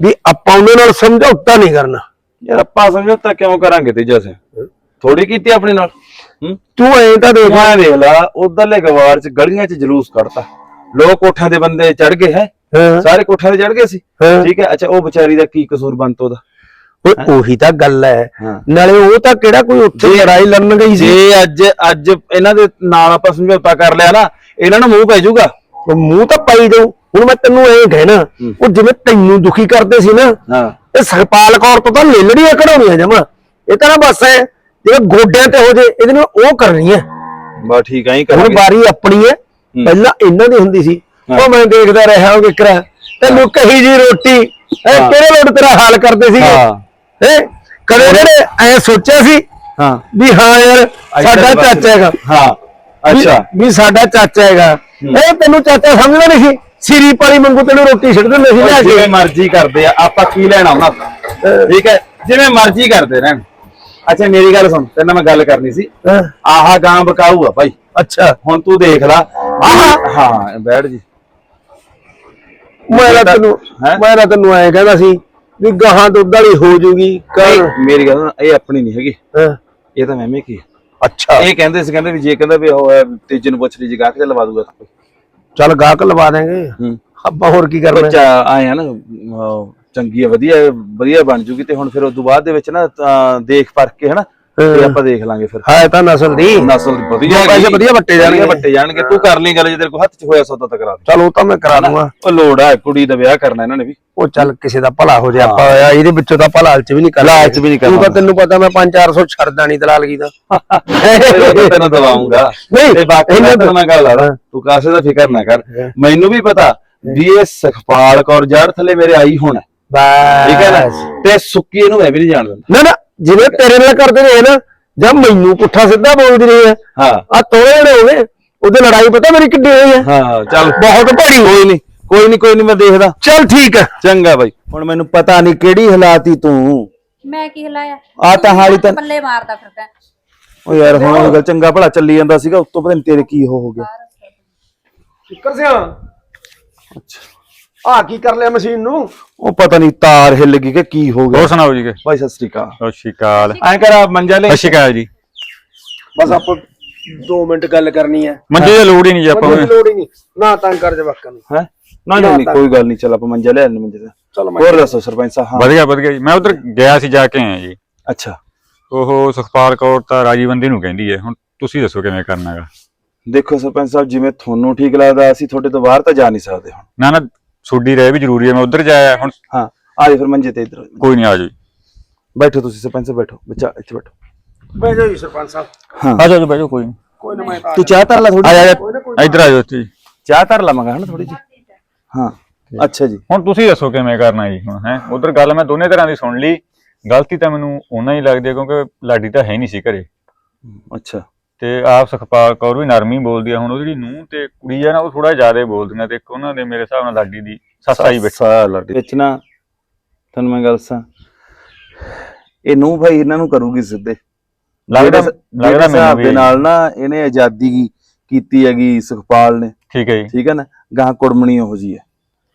ਵੀ ਆਪਾਂ ਉਹਨਾਂ ਨਾਲ ਸਮਝੌਤਾ ਨਹੀਂ ਕਰਨਾ। ਯਾਰ ਆਪਾਂ ਸਮਝੌਤਾ ਕਿਉਂ ਕਰਾਂਗੇ ਤੇ ਜੈਸੇ ਥੋੜੀ ਕੀਤੀ ਆਪਣੇ ਨਾਲ? ਤੂੰ ਐਂ ਤਾਂ ਦੇਖ। ਮੈਂ ਦੇਖ ਲਾ ਉਧਰਲੇ ਗਵਾਰ ਚ ਗਲੀਆਂ ਚ ਜਲੂਸ ਕੱਢਤਾ। ਲੋਕ ਕੋਠਿਆਂ ਦੇ ਬੰਦੇ ਚੜ ਗਏ ਹੈ। ਹਾਂ, ਸਾਰੇ ਕੋਠਿਆਂ ਤੇ ਚੜ ਗਏ ਸੀ? ਹਾਂ। ਠੀਕ ਹੈ ਅੱਛਾ ਉਹ ਵਿਚਾਰੀ ਦਾ ਕੀ ਕਸੂਰ ਬੰਤ ਓਏ ਉਹੀ ਤਾਂ ਗੱਲ ਹੈ। ਹਾਂ। ਨਾਲੇ ਉਹ ਤਾਂ ਕਿਹੜਾ ਕੋਈ ਉੱਥੇ ਲੜਾਈ ਲੜਨ ਗਈ ਸੀ? ਜੇ ਅੱਜ ਅੱਜ ਇਹਨਾਂ ਦੇ ਨਾਲ ਆਪਾਂ ਸਮਝੌਤਾ ਕਰ ਲਿਆ ਨਾ ਇਹਨਾਂ ਨੂੰ ਮੂੰਹ ਪੈ ਜਾਊਗਾ। ਉਹ ਮੂੰਹ ਤਾਂ ਪਾਈ ਜਾਊ। ਹੁਣ ਮੈਂ ਤੈਨੂੰ ਐਂ ਕਹਿਣਾ ਉਹ ਜਿਵੇਂ ਤੈਨੂੰ ਦੁਖੀ ਕਰਦੇ ਸੀ ਨਾ ਹਾਂ। ਇਹ ਸਰਪਾਲ ਕੌਰ ਤੋਂ ਤਾਂ ਲੇਲੜੀਆਂ ਕਢਾਉਣੀਆਂ ਜਮਾ। ਇਹ ਤਾਂ ਨਾ ਬਸ ਹੈ ਜਿਵੇਂ ਗੋਡਿਆਂ ਤੇ ਹੋ ਜੇ ਇਹਦੇ ਨਾਲ ਉਹ ਕਰਨੀ ਹੈ। ਬਸ ਠੀਕ ਐਂ ਹੁਣ ਕਰਾਂਗੇ। ਵਾਰੀ ਆਪਣੀ ਹੈ ਪਹਿਲਾਂ ਇਹਨਾਂ ਦੀ ਹੁੰਦੀ ਸੀ। ਉਹ ਮੈਂ ਦੇਖਦਾ ਰਿਹਾ ਉਹ ਵਿਕਰਾ। ਤੈਨੂੰ ਕਹੀ ਜੀ ਰੋਟੀ ਇਹ। ਕਿਹੜੇ ਲੋੜ ਤੇਰਾ ਹਾਲ ਕਰਦੇ ਸੀ ਹਾਂ। ਹੈ? ਕਦੇ ਕਦੇ ਐ ਸੋਚਿਆ ਸੀ ਹਾਂ। ਵੀ ਹਾਂ ਯਾਰ ਸਾਡਾ ਚਾਚਾ ਹੈਗਾ। ਹਾਂ। ਅੱਛਾ। ਵੀ ਸਾਡਾ ਚਾਚਾ ਹੈਗਾ। ਇਹ ਤੈਨੂੰ ਚਾਚਾ ਸਮਝਦਾ ਨਹੀਂ ਸੀ? ਸਿਰੀ ਪਾਲੀ ਮੰਗੂ ਤੈਨੂੰ ਰੋਟੀ ਛੱਡ ਦਿੰਦੇ ਸੀ ਲਿਆ ਜਿਵੇਂ ਮਰਜ਼ੀ ਕਰਦੇ ਆ ਆਪਾਂ ਕੀ ਲੈਣਾ ਉਹਨਾਂ ਤੋਂ? ਠੀਕ ਹੈ? ਜਿਵੇਂ ਮਰਜ਼ੀ ਕਰਦੇ ਰਹਿਣ। ਅੱਛਾ ਮੇਰੀ ਗੱਲ ਸੁਣ। ਤੇਰੇ ਨਾਲ ਮੈਂ ਗੱਲ ਕਰਨੀ ਸੀ। ਆਹ ਗਾਂ ਬਕਾਊ ਆ ਭਾਈ। ਅੱਛਾ। ਹੁਣ ਤੂੰ ਦੇਖ ਲੈ। ਆਹ। ਹਾਂ ਬੈਠ ਜੀ। ਮੈਂ ਤਾਂ ਤੈਨੂੰ? ਮੈਂ ਤਾਂ ਤੈਨੂੰ ਐਂ ਕਹਿੰਦਾ ਸੀ ਵੀ ਗਾਹਾਂ ਦੁੱਧ ਵਾਲੀ ਹੋ ਜੂਗੀ ਕਰ ਮੇਰੀ ਗੱਲ ਸੁਣ, ਇਹ ਆਪਣੀ ਨਹੀਂ ਹੈਗੀ। ਇਹ ਤਾਂ ਮੈਵੇਂ ਕੀ। ਅੱਛਾ। ਇਹ ਕਹਿੰਦੇ ਸੀ ਕਹਿੰਦੇ ਵੀ ਜੇ ਕਹਿੰਦਾ ਵੀ ਉਹ ਤੀਜੇ ਨੂੰ ਪੁੱਛ ਲਈ ਜਗਾ ਕੇ ਲਵਾ ਦੂਗਾ ਤਾਂ ਚੱਲ ਗਾਹਕ ਲਵਾ ਦੇਂਗੇ ਆਪਾਂ ਹੋਰ ਕੀ ਕਰਨਾ ਬੱਚਾ ਆਏ ਆ ਨਾ ਚੰਗੀ ਹੈ ਵਧੀਆ ਵਧੀਆ ਬਣ ਜੂਗੀ ਤੇ ਹੁਣ ਫਿਰ ਉਸ ਤੋਂ ਬਾਅਦ ਦੇ ਵਿੱਚ ਨਾ ਤਾਂ ਦੇਖ ਪਰਖ ਕੇ ਹਨਾ ਤੇ ਆਪਾਂ ਦੇਖ ਲਾਂਗੇ ਫਿਰ। ਹੈ ਤਾਂ ਨਸਲ ਦੀ। ਨਸਲ ਦੀ ਵਧੀਆ ਪੈਸੇ। ਵਧੀਆ ਵੱਟੇ ਜਾਣਗੇ। ਵੱਟੇ ਜਾਣਗੇ। ਤੂੰ ਕਰ ਲਈ ਗੱਲ ਜੇ ਤੇਰੇ ਕੋਲ ਹੱਥ 'ਚ ਹੋਇਆ ਸੌਦਾ ਤਾਂ ਕਰਾ ਦੇ। ਚਲ ਉਹ ਤਾਂ ਮੈਂ ਕਰਾ ਦੂੰਗਾ। ਉਹ ਲੋੜ ਆ ਕੁੜੀ ਦਾ ਵਿਆਹ ਕਰਨਾ ਇਹਨਾਂ ਨੇ ਵੀ। ਉਹ ਚੱਲ ਕਿਸੇ ਦਾ ਭਲਾ ਹੋ ਜਾ ਆਪਾਂ ਆ ਇਹਦੇ ਵਿੱਚੋਂ ਤਾਂ ਭਲਾ ਚ ਵੀ ਨਹੀਂ ਕਰਨਾ ਲਾਲਚ ਵੀ ਨਹੀਂ ਤੂੰ ਤਾਂ ਕਰਨਾ। ਤੈਨੂੰ ਪਤਾ ਮੈਂ 5-400 ਛੱਡਦਾ ਨਹੀਂ ਦਲਾਲਗੀ ਦਾ। ਤੈਨੂੰ ਦਵਾਉਂਗਾ। ਨਹੀਂ, ਤੇ ਬਾਕੀ ਇਹਨਾਂ ਮੈਂ ਗੱਲ ਆਦਾ ਤੂੰ ਕਾਸੇ ਦਾ ਫਿਕਰ ਨਾ ਕਰ। ਮੈਨੂੰ ਵੀ ਪਤਾ ਵੀ ਇਹ ਸੁਖਪਾਲ ਕੌਰ ਜੜ ਥੱਲੇ ਮੇਰੇ ਆਈ ਹੋਣਾ। ਠੀਕ ਹੈ ਨਾ? ਤੇ ਸੁੱਕੀ ਇਹਨੂੰ ਮੈਂ ਵੀ ਨਹੀਂ ਜਾਣ ਦਿੰਦਾ ਨਾ ਨਾ ਜਿਵੇਂ ਤੇਰੇ ਨਾਲ ਕਰਦੇ ਰਹੇ ਨਾ ਜਦ ਮੈਨੂੰ ਪੁੱਠਾ ਸਿੱਧਾ ਬੋਲਦੀ ਰਹੀ ਹੈ। ਹਾਂ। ਆ ਤੋੜੇ ਜਿਹੜੇ ਹੋ ਗਏ ਉਹਦੇ ਲੜਾਈ ਪਤਾ ਮੇਰੀ ਕਿੱਡੀ ਹੋਈ ਹੈ। ਹਾਂ ਚੱਲ। ਬਹੁਤ ਭਾਰੀ ਕੋਈ ਨਹੀਂ ਕੋਈ ਨਹੀਂ ਕੋਈ ਨਹੀਂ ਮੈਂ ਦੇਖਦਾ। ਚੱਲ ਠੀਕ ਹੈ। ਚੰਗਾ ਬਾਈ। ਹੁਣ ਮੈਨੂੰ ਪਤਾ ਨਹੀਂ ਕਿਹੜੀ ਹਾਲਾਤੀ ਤੂੰ। ਮੈਂ ਕੀ ਹਿਲਾਇਆ? ਆ ਤਾਂ ਹਾਲੀ ਤਾਂ ਪੱਲੇ ਮਾਰਦਾ ਫਿਰਦਾ ਓ ਯਾਰ ਹੁਣ ਉਹ ਗੱਲ ਚੰਗਾ ਭਲਾ ਚੱਲੀ ਜਾਂਦਾ ਸੀਗਾ ਉੱਤੋਂ ਪਤਾ ਨੀ ਤੇਰੇ ਕੀ ਹੋ ਹੋ ਗਿਆ। ਸ਼ੁਕਰ ਸਿਆ। ਆ ਕੀ ਕਰ ਲਿਆ ਮਸ਼ੀਨ ਨੂੰ? ਉਹ ਪਤਾ ਨਹੀਂ ਤਾਰ ਹਿੱਲ ਗਈ ਕਿ ਕੀ ਹੋ ਗਿਆ। ਹੋਰ ਸੁਣਾਓ ਜੀ ਭਾਈ ਸਤਿ ਸ੍ਰੀ ਅਕਾਲ। ਸਤਿ ਸ਼੍ਰੀ ਅਕਾਲ। ਐਂ ਕਰ ਆ ਮੰਜਾ ਲੈ। ਸਤਿ ਸ਼੍ਰੀ ਅਕਾਲ ਜੀ। ਬਸ ਆਪਾਂ 2 ਮਿੰਟ ਗੱਲ ਕਰਨੀ ਹੈ। ਮੰਜੇ ਦੀ ਲੋੜ ਹੀ ਨਹੀਂ ਜੀ ਆਪਾਂ ਨੂੰ। ਲੋੜ ਹੀ ਨਹੀਂ। ਨਾ ਤੰਗ ਕਰ ਜਵਾਕਾਂ ਨੂੰ। ਹੈ? ਨਾ ਨਹੀਂ ਨਹੀਂ ਕੋਈ ਗੱਲ ਨਹੀਂ ਚੱਲ ਆਪਾਂ ਮੰਜਾ ਲੈ ਆਨੇ ਮੰਜੇ ਤੇ। ਚਲ ਹੋਰ ਦੱਸੋ ਸਰਪੰਚ ਸਾਹਿਬ ਹਾਂ। ਵਧੀਆ ਵਧੀਆ ਜੀ। ਮੈਂ ਉਧਰ ਗਿਆ ਸੀ ਜਾ ਕੇ ਆਇਆ ਜੀ। ਅੱਛਾ। ਉਹ ਸੁਖਪਾਲ ਕੌਰ ਤਾਂ ਰਾਜੀਵੰਦੀ ਨੂੰ ਕਹਿੰਦੀ ਹੈ। ਹੁਣ ਤੁਸੀਂ ਦੱਸੋ ਕਿਵੇਂ ਕਰਨਾ ਹੈਗਾ। ਦੇਖੋ ਸਰਪੰਚ ਸਾਹਿਬ ਜਿਵੇਂ ਤੁਹਾਨੂੰ ਠੀਕ ਲੱਗਦਾ ਅਸੀਂ ਤੁਹਾਡੇ ਤੋਂ ਬਾਹਰ ਤਾਂ ਜਾ ਨਹੀਂ ਸਕਦੇ ਹੁਣ। ਨਾ ਨਾ ਛੁੱਡੀ ਰਹਿ ਵੀ ਜ਼ਰੂਰੀ ਹੈ ਮੈਂ ਉਧਰ ਜਾਇਆ ਹੁਣ ਹਾਂ ਆ ਜਾ ਫਿਰ ਮੰਜੇ ਤੇ ਇੱਧਰ। ਕੋਈ ਨਹੀਂ ਆ ਜਾਓ ਜੀ। ਬੈਠੋ ਤੁਸੀਂ ਸਰਪੰਚ ਸਾਹਿਬ ਬੈਠੋ ਬੱਚਾ ਇੱਥੇ ਬੈਠੋ। ਬਹਿ ਜਾਓ ਜੀ ਸਰਪੰਚ ਸਾਹਿਬ। ਹਾਂ। ਆ ਜਾਓ ਜੀ ਬੈਠੋ ਕੋਈ ਨਹੀਂ। ਕੋਈ ਨਾ ਮੈਂ ਤਾਂ ਤੂੰ ਚਾਹ ਧਰ ਲੈ ਥੋੜੀ ਆ ਜਾ ਜਾ ਇੱਧਰ ਆ ਜਾਓ ਇੱਥੇ ਜੀ। ਚਾਹ ਧਰ ਲਵਾਂਗਾ ਹਨਾ ਥੋੜੀ ਜੀ ਹਾਂ ਅੱਛਾ ਜੀ। ਹੁਣ ਤੁਸੀਂ ਦੱਸੋ ਕਿਵੇਂ ਕਰਨਾ ਜੀ ਹੁਣ ਹੈ? ਉਧਰ ਗੱਲ ਮੈਂ ਦੋਨੇ ਤਰ੍ਹਾਂ ਦੀ ਸੁਣ ਲਈ। ਗਲਤੀ ਤਾਂ ਮੈਨੂੰ ਉਹਨਾਂ ਹੀ ਲੱਗਦੀ ਹੈ ਕਿਉਂਕਿ ਲਾਡੀ ਤਾਂ ਹੈ ਨਹੀਂ ਸੀ ਘਰੇ। ਅੱਛਾ। ਤੇ ਆਪ ਸੁਖਪਾਲ ਕੌਰ ਵੀ ਨਰਮੀ ਬੋਲਦੀ ਆ ਹੁਣ ਉਹ ਜਿਹੜੀ ਨੂੰਹ ਤੇ ਕੁੜੀ ਆ ਨਾ ਉਹ ਥੋੜਾ ਜ਼ਿਆਦਾ ਬੋਲਦੀਆਂ ਤੇ ਇੱਕ ਉਹਨਾਂ ਦੇ ਮੇਰੇ ਹਿਸਾਬ ਨਾਲ ਲਾਡੀ ਦੀ ਸੱਸ ਆਈ ਬੈਠੀ ਸਾਲ ਵਿੱਚ ਨਾ ਤੁਹਾਨੂੰ ਮੈਂ ਗੱਲ ਸਾਂ ਇਹ ਨੂੰ ਭਾਈ ਇਹਨਾਂ ਨੂੰ ਕਰੂਗੀ ਸਿੱਧੇ। ਲੱਗਦਾ ਜਿਹੜੇ- ਲੱਗਦਾ ਜਿਹੜੇ ਹਿਸਾਬ ਮੈਨੂੰ ਦੇ ਵੀ। ਨਾਲ ਨਾ ਇਹਨੇ ਆਜ਼ਾਦੀ ਕੀ- ਕੀਤੀ ਹੈਗੀ ਸੁਖਪਾਲ ਨੇ। ਠੀਕ ਹੈ ਜੀ। ਠੀਕ ਹੈ ਨਾ? ਗਾਂ ਕੁੜਮਣੀ ਉਹੋ ਜੀ ਹੈ।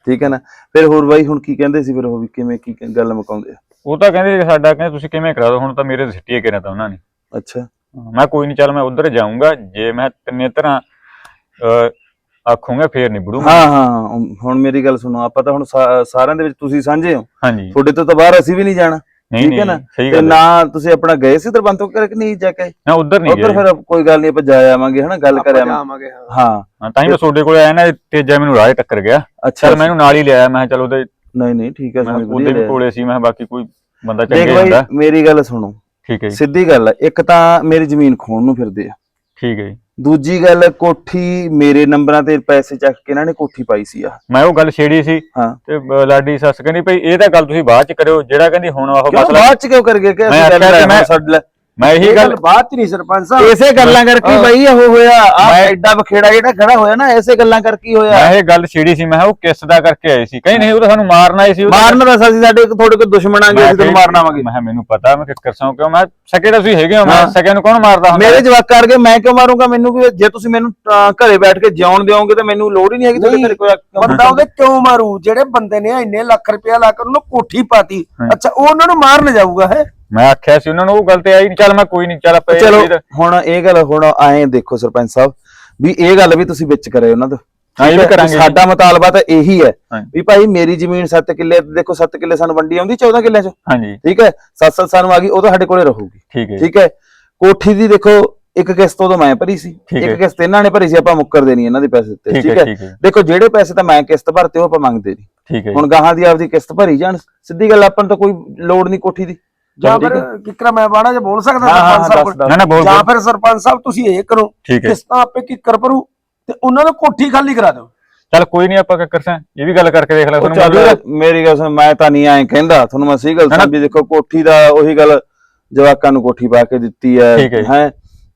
ਠੀਕ ਹੈ ਨਾ? ਫਿਰ ਹੋਰ ਬਾਈ ਹੁਣ ਕੀ ਕਹਿੰਦੇ ਸੀ ਫਿਰ ਉਹ ਵੀ ਕਿਵੇਂ ਕੀ ਗੱਲ ਮੁਕਾਉਂਦੇ ਆ? ਉਹ ਤਾਂ ਕਹਿੰਦੇ ਸਾਡਾ ਕਹਿੰਦੇ ਤੁਸੀਂ ਕਿਵੇਂ ਕਰਾ ਦੋ ਹੁਣ ਤਾਂ ਮੇਰੇ ਸਿੱਟੀਏ ਕਰਿਆ ਤਾਂ ਉਹਨਾਂ ਨੇ। ਅੱਛਾ। ਮੈਂ ਕੋਈ ਨਹੀਂ ਚੱਲ ਮੈਂ ਉਧਰ ਜਾਊਂਗਾ ਜੇ ਮੈਂ ਤਿੰਨੇ ਤਰ੍ਹਾਂ ਆਖੂੰਗਾ ਫੇਰ ਨਿਬੜੂਗਾ। ਹਾਂ ਹਾਂ ਹੁਣ ਮੇਰੀ ਗੱਲ ਸੁਣੋ ਆਪਾਂ ਤਾਂ ਹੁਣ ਸਾਰਿਆਂ ਦੇ ਵਿੱਚ ਤੁਸੀਂ ਸਾਂਝੇ ਹੋ। ਹਾਂਜੀ। ਤੁਹਾਡੇ ਤੋਂ ਤਾਂ ਬਾਹਰ ਅਸੀਂ ਵੀ ਨਹੀਂ ਜਾਣਾ। ਨਹੀਂ ਠੀਕ ਹੈ ਨਹੀਂ ਨਾ? ਤੇ। ਨਾ ਤੁਸੀਂ ਆਪਣਾ ਗਏ ਸੀ ਦਰਬੰਤੋਂ ਕਰਕੇ ਨਹੀਂ ਜਾ ਕੇ? ਨਾ ਉਧਰ ਨਹੀਂ ਉਧਰ ਗਿਆ ਫਿਰ ਕੋਈ ਗੱਲ ਨਹੀਂ ਆਪਾਂ ਜਾ ਆਵਾਂਗੇ ਹਨਾ ਗੱਲ ਕਰ ਆਵਾਂਗੇ। ਆਵਾਂਗੇ ਹਾਂ। ਤਾਂ ਹੀ ਮੈਂ ਤੁਹਾਡੇ ਕੋਲ ਆਇਆ ਨਾ ਤੇਜਾ ਮੈਨੂੰ ਰਾਹ ਟੱਕਰ ਗਿਆ। ਅੱਛਾ ਮੈਨੂੰ ਨਾਲ ਹੀ ਲਿਆਇਆ ਮੈਂ ਕਿਹਾ ਚਲ ਉਹਦੇ ਨਹੀਂ ਨਹੀਂ ਠੀਕ ਹੈ ਮੈਂ ਸਮਝ ਉਹਦੇ ਲਿਆ। ਕੋਲੇ ਸੀ ਮੈਂ ਕਿਹਾ ਬਾਕੀ ਕੋਈ ਬੰਦਾ ਚੰਗਾ ਹੁੰਦਾ। ਮੇਰੀ ਗੱਲ ਸੁਣੋ। ਠੀਕ ਹੈ ਜੀ। ਸਿੱਧੀ ਗੱਲ ਹੈ ਇੱਕ ਤਾਂ ਮੇਰੀ ਜ਼ਮੀਨ ਖੋਣ ਨੂੰ ਫਿਰਦੇ ਆ। ਠੀਕ ਹੈ ਜੀ। ਦੂਜੀ ਗੱਲ ਕੋਠੀ ਮੇਰੇ ਨੰਬਰਾਂ ਤੇ ਪੈਸੇ ਚੱਕ ਕੇ ਇਹਨਾਂ ਨੇ ਕੋਠੀ ਪਾਈ ਸੀ ਆ। ਮੈਂ ਉਹ ਗੱਲ ਛੇੜੀ ਸੀ ਹਾਂ। ਤੇ ਬ- ਲਾਡੀ ਸੱਸ ਕਹਿੰਦੀ ਭਈ ਇਹ ਤਾਂ ਗੱਲ ਤੁਸੀਂ ਬਾਅਦ ਚ ਕਰਿਓ ਜਿਹੜਾ ਕਹਿੰਦੀ ਹੁਣ ਕਿਉਂ ਮਸਲਾ ਬਾਅਦ ਚ ਕਿਉਂ ਕਰ ਗਏ ਕਿ ਮੈਂ ਅਸੀਂ ਗੱਲ ਆਖਿਆ ਕਿ ਮੈਂ ਮੈਂ ਇਹੀ ਗੱਲ ਬਾਤ ਨਹੀਂ ਸਰਪੰਚ ਸਾਹਿਬ। ਇਸੇ ਗੱਲਾਂ ਕਰਕੇ। ਬਾਈ ਇਹ ਹੋਇਆ ਆ ਐਡਾ ਬਖੇੜਾ ਜਿਹੜਾ ਖੜਾ ਹੋਇਆ ਨਾ ਇਸੇ ਗੱਲਾਂ ਕਰਕੇ ਹੋਇਆ। ਮੈਂ ਇਹ ਗੱਲ ਛੇੜੀ ਸੀ ਮੈਂ ਉਹ ਕਿਸ ਦਾ ਕਰਕੇ ਆਏ ਸੀ? ਕਹੀ ਨਹੀਂ ਉਹ ਤਾਂ ਸਾਨੂੰ ਮਾਰਨ ਆਏ ਸੀ ਉਹ ਮਾਰਨ ਦਾ ਅਸੀਂ ਸਾਡੇ ਥੋੜੇ ਕੋਈ ਦੁਸ਼ਮਣ ਆਂਗੇ ਅਸੀਂ ਕਿਹਾ- ਮਾਰਨ ਆਵਾਂਗੇ। ਮੈਂ ਮੈਨੂੰ ਪਤਾ ਮੈਂ ਕਿੱਕਰ ਸੌ ਕਿਉਂ? ਮੈਂ ਸਕੇ ਤਾਂ ਤੁਸੀਂ ਹੈਗੇ ਹੋ ਮੈਂ ਹਾਂ। ਸਕਿਆਂ ਨੂੰ ਕੌਣ ਮਾਰਦਾ ਹੁੰਦਾ? ਮੇਰੇ ਜਵਾਕ ਕਰਕੇ ਮੈਂ ਕਿਉਂ ਮਾਰੂੰਗਾ? ਮੈਨੂੰ ਵੀ ਜੇ ਤੁਸੀਂ ਮੈਨੂੰ ਘਰੇ ਬੈਠ ਕੇ ਜਿਉਣ ਦਿਓਗੇ ਤਾਂ ਮੈਨੂੰ ਲੋੜ ਹੀ ਨਹੀਂ ਹੈਗੀ ਤੁਹਾਡੇ। ਘਰੇ ਕੋਈ ਬੰਦਾ ਉਹਦੇ ਕਿਉਂ ਮਾਰੂ? ਜਿਹੜੇ ਬੰਦੇ ਨੇ ਇੰਨੇ ਲੱਖ ਰੁਪਇਆ ਲਾ ਕੇ ਉਹਨੂੰ ਕੋਠੀ ਪਾਤੀ। ਅੱਛਾ ਉਹ ਉਹਨਾਂ ਨੂੰ ਮਾਰਨ ਜਾਊਗਾ ਹੈ? ਮੈਂ ਆਖਿਆ ਸੀ ਉਹਨਾਂ ਨੂੰ ਉਹ ਗੱਲ ਤੇ ਆਈ ਨਹੀਂ ਚੱਲ ਮੈਂ ਕੋਈ ਨਹੀਂ ਚੱਲ ਆਪਾਂ ਇਹ ਚਲੋ ਚੀਜ਼- ਹੁਣ ਇਹ ਗੱਲ ਹੁਣ ਆਏ ਦੇਖੋ ਸਰਪੰਚ ਸਾਹਿਬ ਵੀ ਇਹ ਗੱਲ ਵੀ ਤੁਸੀਂ ਵਿੱਚ ਕਰੇ ਉਹਨਾਂ ਤੋਂ। ਹਾਂ ਇਹ ਵੀ ਕਰਾਂਗੇ। ਸਾਡਾ ਮਤਾਲਬਾ ਤਾਂ ਇਹੀ ਹੈ। ਵੀ ਭਾਈ ਮੇਰੀ ਜ਼ਮੀਨ 7 ਕਿੱਲੇ ਤੇ ਦੇਖੋ 7 ਕਿੱਲੇ ਸਾਨੂੰ ਵੰਡੀ ਆਉਂਦੀ 14 ਕਿੱਲਿਆਂ ਚ। ਹਾਂਜੀ। ਠੀਕ ਹੈ? 7-7 ਸਾਨੂੰ ਆ ਗਈ ਉਹ ਤਾਂ ਸਾਡੇ ਕੋਲੇ ਰਹੂਗੀ। ਠੀਕ ਹੈ ਜੀ, ਠੀਕ ਹੈ? ਕੋਠੀ ਦੀ ਦੇਖੋ ਇੱਕ ਕਿਸ਼ਤ ਉਦੋਂ ਮੈਂ ਭਰੀ ਸੀ। ਠੀਕ ਹੈ। ਇੱਕ ਕਿਸ਼ਤ ਇਹਨਾਂ ਨੇ ਭਰੀ ਸੀ ਆਪਾਂ ਮੁੱਕਰ ਦੇਣੀ ਇਹਨਾਂ ਦੇ ਪੈਸੇ ਤੇ ਠੀਕ ਹੈ ਠੀਕ ਹੈ? ਦੇਖੋ ਜਿਹੜੇ ਪੈਸੇ ਤਾਂ ਮੈਂ ਕਿਸ਼ਤ ਭਰਤੇ ਉਹ ਆਪਾਂ ਮੰਗਦੇ ਨਹੀਂ ਠੀਕ ਹੈ ਜੀ। ਹੁਣ ਗਾਹਾਂ ਦੀ ਆਪਦੀ ਕਿਸ਼ਤ ਭਰੀ ਜਾਣ ਸਿੱਧੀ ਗੱਲ ਆਪਾਂ ਨੂੰ ਤਾਂ ਕੋਈ ਲੋੜ ਨਹੀਂ ਕੋਠੀ ਦੀ। ਜਾਂ ਫਿਰ। ਕਿਕਰਾ ਮੈਂ ਬਾੜਾ ਜੇ ਬੋਲ ਸਕਦਾ ਸਰਪੰਚ ਸਾਹਿਬ? ਨਾ ਨਾ ਬੋਲ ਜਾਂ। ਫਿਰ ਸਰਪੰਚ ਸਾਹਿਬ ਤੁਸੀਂ ਇਹ ਕਰੋ ਕਿਸ਼ਤਾਂ ਆਪੇ ਕਿੱਕਰ ਭਰੂ ਤੇ ਉਹਨਾਂ ਨੂੰ ਕੋਠੀ ਖਾਲੀ ਕਰਾ ਦਿਓ ਚੱਲ ਕੋਈ ਨਹੀਂ ਆਪਾਂ ਕਰ ਸਾਂ ਇਹ ਵੀ ਗੱਲ ਕਰਕੇ ਦੇਖ ਲੈ ਤੁਹਾਨੂੰ? ਮੇਰੀ ਗੱਲ ਸੁਣ ਮੈਂ ਤਾਂ ਨਹੀਂ ਐਂ ਕਹਿੰਦਾ ਤੁਹਾਨੂੰ ਮੈਂ ਸਹੀ ਗੱਲ? ਸਮਝੀ ਦੇਖੋ ਕੋਠੀ ਦਾ ਉਹੀ ਗੱਲ ਜਵਾਕਾਂ ਨੂੰ ਕੋਠੀ ਪਾ ਕੇ ਦਿੱਤੀ ਹੈ ਹੈ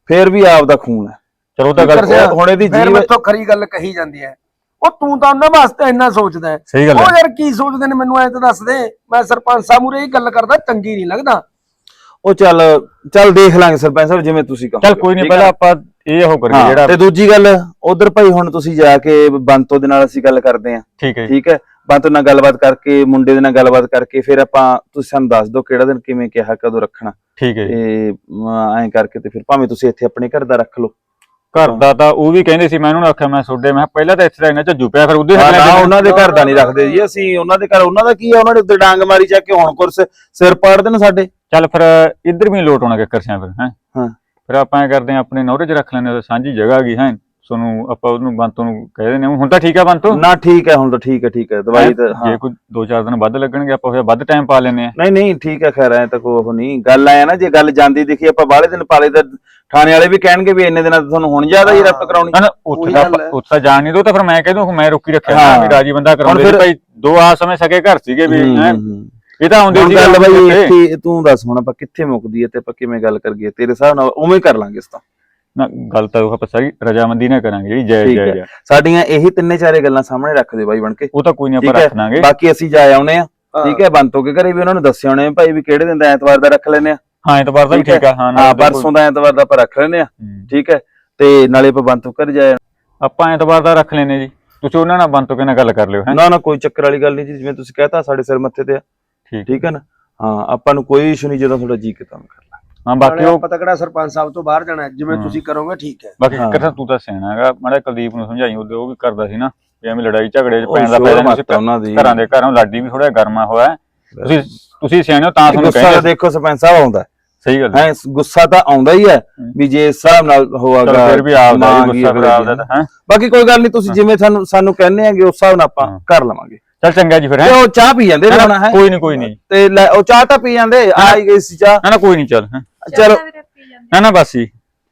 ਫੇਰ ਵੀ ਆਪ ਦਾ ਖੂਨ ਹੈ ਚਲੋ ਤਾਂ ਗੱਲ ਕਿੱਕਰ ਹੁਣ ਇਹਦੀ ਫਿਰ ਜੀਵ ਮੈਥੋਂ ਖਰੀ ਗੱਲ ਕਹੀ ਜਾਂਦੀ ਹੈ ਉਹ ਤੂੰ ਤਾਂ ਉਹਨਾਂ ਵਾਸਤੇ ਇੰਨਾ ਸੋਚਦਾ ਹੈ। ਸਹੀ ਗੱਲ ਉਹ ਯਾਰ ਕੀ ਸੋਚਦੇ ਨੇ ਮੈਨੂੰ ਐ ਤਾਂ ਦੱਸ ਦੇ। ਮੈਂ ਸਰਪੰਚ ਸਾਹਿਬ ਮੂਰੇ ਇਹ ਗੱਲ ਕਰਦਾ ਚੰਗੀ ਨਹੀਂ ਲੱਗਦਾ। ਉਹ ਚੱਲ ਚੱਲ ਦੇਖ ਲਾਂਗੇ ਸਰਪੰਚ ਸਾਹਿਬ ਜਿਵੇਂ ਤੁਸੀਂ ਕਹੋ ਚੱਲ ਕੋਈ ਨਹੀਂ ਪਹਿਲਾਂ ਆਪਾਂ ਇਹ ਉਹ ਕਰੀਏ ਹਾਂ ਜਿਹੜਾ ਤੇ ਦੂਜੀ ਗੱਲ ਉਧਰ ਭਾਈ ਹੁਣ ਤੁਸੀਂ ਜਾ ਕੇ ਬੰਤੋ ਦੇ ਨਾਲ ਅਸੀਂ ਗੱਲ ਕਰਦੇ ਆਂ ਠੀਕ ਹੈ ਠੀਕ ਹੈ? ਬੰਤੋ ਨਾਲ ਗੱਲਬਾਤ ਕਰਕੇ ਮੁੰਡੇ ਦੇ ਨਾਲ ਗੱਲਬਾਤ ਕਰਕੇ ਫਿਰ ਆਪਾਂ ਤੁਸੀਂ ਸਾਨੂੰ ਦੱਸ ਦਿਓ ਕਿਹੜਾ ਦਿਨ ਕਿਵੇਂ ਕਿਹਾ ਕਦੋਂ ਰੱਖਣਾ। ਠੀਕ ਹੈ ਤੇ ਐਂ ਕਰਕੇ ਤੇ ਫਿਰ ਭਾਵੇਂ ਤੁਸੀਂ ਇੱਥੇ ਆਪਣੇ ਘਰ ਦਾ ਰੱਖ ਲਓ। ਘਰ ਦਾ ਤਾਂ ਉਹ ਵੀ ਕਹਿੰਦੇ ਸੀ ਮੈਂ ਉਹਨਾਂ ਨੂੰ ਆਖਿਆ ਮੈਂ ਤੁਹਾਡੇ ਮੈਂ ਕਿਹਾ ਪਹਿਲਾਂ ਤਾਂ ਇੱਥੇ ਦਾ ਇਹਨਾਂ ਝੱਜੂ ਪਿਆ ਫਿਰ ਉਹਦੇ ਨਾ ਕੇ ਉਹਨਾਂ ਦੇ ਘਰ ਦਾ ਨਹੀਂ ਰੱਖਦੇ ਜੀ ਅਸੀਂ ਉਹਨਾਂ ਦੇ ਘਰ ਉਹਨਾਂ ਦਾ ਕੀ ਆ ਉਹਨਾਂ ਨੇ ਉੱਤੇ ਡਾਂਗ ਮਾਰੀ ਚੱਕ ਕੇ ਹੁਣ ਕੁਰਸ ਸਿਰ ਪਾੜ ਦੇਣ ਸਾਡੇ। ਚੱਲ ਫਿਰ ਇੱਧਰ ਵੀ ਲੋਟ ਹੋਣਾ ਕਿੱਕਰ ਸਿਆਂ ਫਿਰ ਹੈ। ਹਾਂ। ਫਿਰ ਆਪਾਂ ਐ ਕਰਦੇ ਆ ਆਪਣੇ ਨੌਰੇ 'ਚ ਰੱਖ ਆ ਸਾਂਝੀ ਜਗ੍ਹਾ ਗਈ ਹੈ। ਤੁਹਾਨੂੰ ਆਪਾਂ ਉਹਨੂੰ ਬੰਤੋਂ ਨੂੰ ਕਹਿ ਦਿੰਦੇ ਹਾਂ। ਹੁਣ ਤਾਂ ਠੀਕ ਆ ਬੰਤੋ? ਨਾ ਠੀਕ ਹੈ ਹੁਣ ਤਾਂ ਠੀਕ ਹੈ ਠੀਕ ਹੈ ਦਵਾਈ ਤਾਂ ਹਾਂ। ਜੇ ਕੋਈ 2-4 ਦਿਨ ਵੱਧ ਲੱਗਣਗੇ ਆਪਾਂ ਫਿਰ ਵੱਧ ਟਾਈਮ ਪਾ ਲੈਨੇ ਆ ਨਹੀਂ ਨਹੀਂ ਠੀਕ ਹੈ ਖੈਰ ਐ ਤਾਂ ਕੋਈ ਉਹ ਨਹੀਂ। ਗੱਲ ਆਇਆ ਨਾ ਜੇ ਗੱਲ ਜਾਂਦੀ ਦਿਖੀ ਆਪਾਂ ਬਾਹਲੇ ਦਿਨ ਪਾਲੇ ਤਾਂ ਥਾਣੇ ਵਾਲੇ ਵੀ ਕਹਿਣਗੇ ਵੀ ਇੰਨੇ ਦਿਨਾਂ ਤੋਂ ਤੁਹਾਨੂੰ ਹੁਣ ਜ਼ਿਆਦਾ ਹੀ ਰਫਤ ਕਰਾਉਣੀ। ਨਾ ਨਾ ਉੱਥੇ ਉਹੀ ਤਾਂ ਗੱਲ ਹੈ। ਉੱਥੇ ਤਾਂ ਜਾਣ ਨਹੀਂ ਦੋ ਤਾਂ ਫਿਰ ਮੈਂ ਕਹਿ ਦੂੰ ਮੈਂ ਰੋਕੀ ਰੱਖਿਆ। ਹਾਂ। ਨਾ ਵੀ ਰਾਜੀ ਬੰਦਾ ਕਰਾਉਂਦੇ ਸੀ ਫਿਰ- ਭਾਈ ਦੋ ਆ ਸਮੇਂ ਸਕੇ ਘਰ ਸੀਗੇ ਵੀ ਹੂੰ, ਹੈਂ। ਹੂੰ, ਹੂੰ। ਇਹ ਤਾਂ ਆਉਂਦੇ ਹੁਣ ਸੀ ਗੱਲ ਬਈ ਇੱਥੇ ਤੂੰ ਦੱਸ ਹੁਣ ਆਪਾਂ ਕਿੱਥੇ ਮੁੱਕਦੀ ਹੈ ਤੇ ਆਪਾਂ ਕਿਵੇਂ ਗੱਲ ਕਰੀਏ? ਤੇਰੇ ਹਿਸਾਬ ਨਾਲ ਉਵੇਂ ਹੀ ਕਰ ਲਾਂਗੇ ਇਸ ਤਾਂ। ਨਾ ਗੱਲ ਤਾਂ ਉਹ ਆਪਾਂ ਸਾਰੀ ਰਜਾਮੰਦੀ ਨਾਲ ਕਰਾਂਗੇ ਜਿਹੜੀ ਜੈ ਠੀਕ ਜੈ ਹੈ। ਜੈ। ਸਾਡੀਆਂ ਇਹੀ ਤਿੰਨੇ ਚਾਰੇ ਗੱਲਾਂ ਸਾਹਮਣੇ ਰੱਖ ਦੇ ਬਾਈ ਬਣ ਕੇ। ਉਹ ਤਾਂ ਕੋਈ ਨਹੀਂ ਠੀਕ ਆਪਾਂ ਹੈ। ਰੱਖ ਦਾਂਗੇ। ਬਾਕੀ ਅਸੀਂ ਜਾ ਆਉਨੇ ਆ। ਠੀਕ ਹੈ ਬੰਤੋ ਕੇ ਘਰੇ ਵੀ ਉਹਨਾਂ ਨੂੰ ਦੱਸਿਆ ਹੋਣੇ ਭਾਈ ਵੀ ਕਿਹੜੇ ਦਿਨ ਦਾ ਐਤਵਾਰ ਦਾ ਰੱਖ ਲੈਨੇ ਆ। ਹਾਂ ਐਤਵਾਰ ਦਾ ਵੀ ਠੀਕ ਆ। ਹਾਂ ਹਾਂ ਪਰਸੋਂ ਦਾ ਐਤਵਾਰ ਦਾ ਆਪਾਂ ਰੱਖ ਲੈਨੇ ਆ। ਠੀਕ ਹੈ ਤੇ ਨਾਲੇ ਆਪਾਂ ਬੰਤੋ ਘਰ ਜਾਏ ਆਪਾਂ ਐਤਵਾਰ ਦਾ ਰੱਖ ਲੈਨੇ ਜੀ। ਤੁਸੀਂ ਉਹਨਾਂ ਨਾਲ ਬੰਤੋ ਕੇ ਨਾਲ ਗੱਲ ਕਰ ਲਿਓ ਹੈ। ਨਾ ਨਾ ਕੋਈ ਚੱਕਰ ਵਾਲੀ ਗੱਲ ਨਹੀਂ ਜੀ ਜਿਵੇਂ ਤੁਸੀਂ ਕਹਤਾ ਸਾਡੇ ਸਿਰ ਮੱਥੇ ਤੇ ਆ। ਠੀਕ। ਠੀਕ ਹੈ ਨਾ? ਹਾਂ ਆਪਾਂ ਨੂੰ ਕੋਈ ਇਸ਼ੂ ਨਹੀਂ ਜਦੋਂ ਤੁਹਾਡਾ ਜੀ ਕੀਤਾ ਮੈਂ ਕਰ ਹਾਂ ਬਾਕੀ ਉਹ ਪਤਾ ਕਿਹੜਾ ਸਰਪੰਚ ਸਾਹਿਬ ਤੋਂ ਬਾਹਰ ਜਾਣਾ ਜਿਵੇਂ। ਤੁਸੀਂ ਕਰੋਗੇ ਠੀਕ ਹੈ ਬਾਕੀ। ਕਿਹੜਾ ਤੂੰ ਤਾਂ ਸਿਆਣਾ ਹੈਗਾ ਮਾੜਾ ਕੁਲਦੀਪ ਨੂੰ ਸਮਝਾਈ ਉਹਦੇ ਉਹ ਵੀ ਕਰਦਾ ਸੀ ਨਾ ਵੀ ਐਵੇਂ ਲੜਾਈ ਝਗੜੇ ਚ ਪੈਣ ਦਾ ਫਾਇਦਾ ਨਹੀਂ ਉਹਨਾਂ ਦੀ। ਘਰਾਂ ਦੇ ਘਰਾਂ ਲਾਡੀ ਵੀ ਥੋੜਾ ਗਰਮਾ ਹੋਇਆ। ਤੁਸੀਂ ਤੁਸੀਂ ਸਿਆਣੇ ਹੋ ਤਾਂ ਤੁਹਾਨੂੰ ਗੁੱਸਾ ਕਹਿੰਦੇ ਦੇਖੋ ਸਰਪੰਚ ਸਾਹਿਬ ਆਉਂਦਾ ਸਹੀ ਗੱਲ ਹੈ ਗੁੱਸਾ ਤਾਂ ਆਉਂਦਾ ਹੀ ਹੈ ਵੀ ਜੇ ਇਸ ਹਿਸਾਬ ਨਾਲ ਹੋਵਾਗਾ ਫਿਰ ਵੀ ਆਪਦਾ ਗੁੱਸਾ ਫਿਰ ਆਪਦਾ ਹੈ ਬਾਕੀ ਕੋਈ ਗੱਲ ਨਹੀਂ ਤੁਸੀਂ ਜਿਵੇਂ ਸਾਨੂੰ ਸਾਨੂੰ ਕਹਿੰਦੇ ਆਗੇ ਉਸ ਹਿਸਾਬ ਨਾਲ ਆਪਾਂ। ਕਰ ਲਵਾਂਗੇ ਚੱਲ ਚੰਗਾ ਜੀ ਫਿਰ ਤੇ ਹੈ ਉਹ ਚਾਹ ਪੀ ਜਾਂਦੇ ਨੇ ਹੁਣ ਹੈ? ਕੋਈ ਨਹੀਂ ਕੋਈ ਨਹੀਂ ਤੇ ਲੈ ਉਹ ਚਾਹ ਤਾਂ ਪੀ ਜਾਂਦੇ ਆ ਹੀ ਗਈ ਸੀ ਚਾਹ। ਨਾ ਨਾ ਕੋਈ ਨਹੀਂ ਚੱਲ ਹੈਂ। ਚਲੋ। ਨਾ ਨਾ ਬਸ ਜੀ।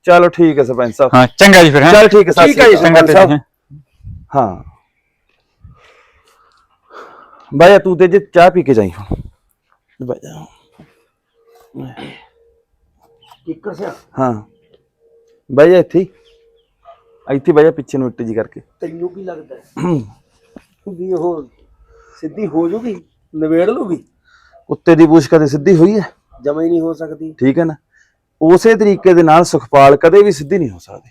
ਚਲੋ ਠੀਕ ਹੈ ਸਰਪੰਚ ਸਾਹਿਬ। ਹਾਂ ਚੰਗਾ ਜੀ ਫਿਰ ਹੈ। ਚਲ ਠੀਕ ਹੈ ਸਤਿ ਠੀਕ ਹੈ ਜੀ, ਸ਼੍ਰੀ ਅਕਾਲ ਚੰਗਾ ਤੇ ਸਾਹਿਬ। ਜੀ, ਹੈਂ। ਹਾਂ ਬਾਇਆ ਤੂੰ ਤੇ ਜੇ ਚਾਹ ਪੀ ਕੇ ਜਾਈ ਹੁਣ। ਬਾਈ ਜਾ। ਕਿੱਕਰ ਸਿਆ। ਹਾਂ। ਬਾਈ ਜਾ ਇੱਥੇ ਹੀ। ਇੱਥੇ ਬਾਈ ਜਾ ਪਿੱਛੇ ਨੂੰ ਇੱਟ ਜੀ ਕਰਕੇ। ਤੈਨੂੰ ਕੀ ਲੱਗਦਾ ਹੈ। ਵੀ ਉਹ ਸਿੱਧੀ ਹੋ ਜੂਗੀ ਨਵੇੜ ਲੂਗੀ? ਉੱਤੇ ਦੀ ਬੂਸ਼ ਕਦੇ ਸਿੱਧੀ ਹੋਈ ਹੈ? ਜਮਾ ਹੀ ਨਹੀਂ ਹੋ ਸਕਦੀ। ਠੀਕ ਹੈ ਨਾ? ਉਸੇ ਤਰੀਕੇ ਦੇ ਨਾਲ ਸੁਖਪਾਲ ਕਦੇ ਵੀ ਸਿੱਧੀ ਨਹੀਂ ਹੋ ਸਕਦੀ।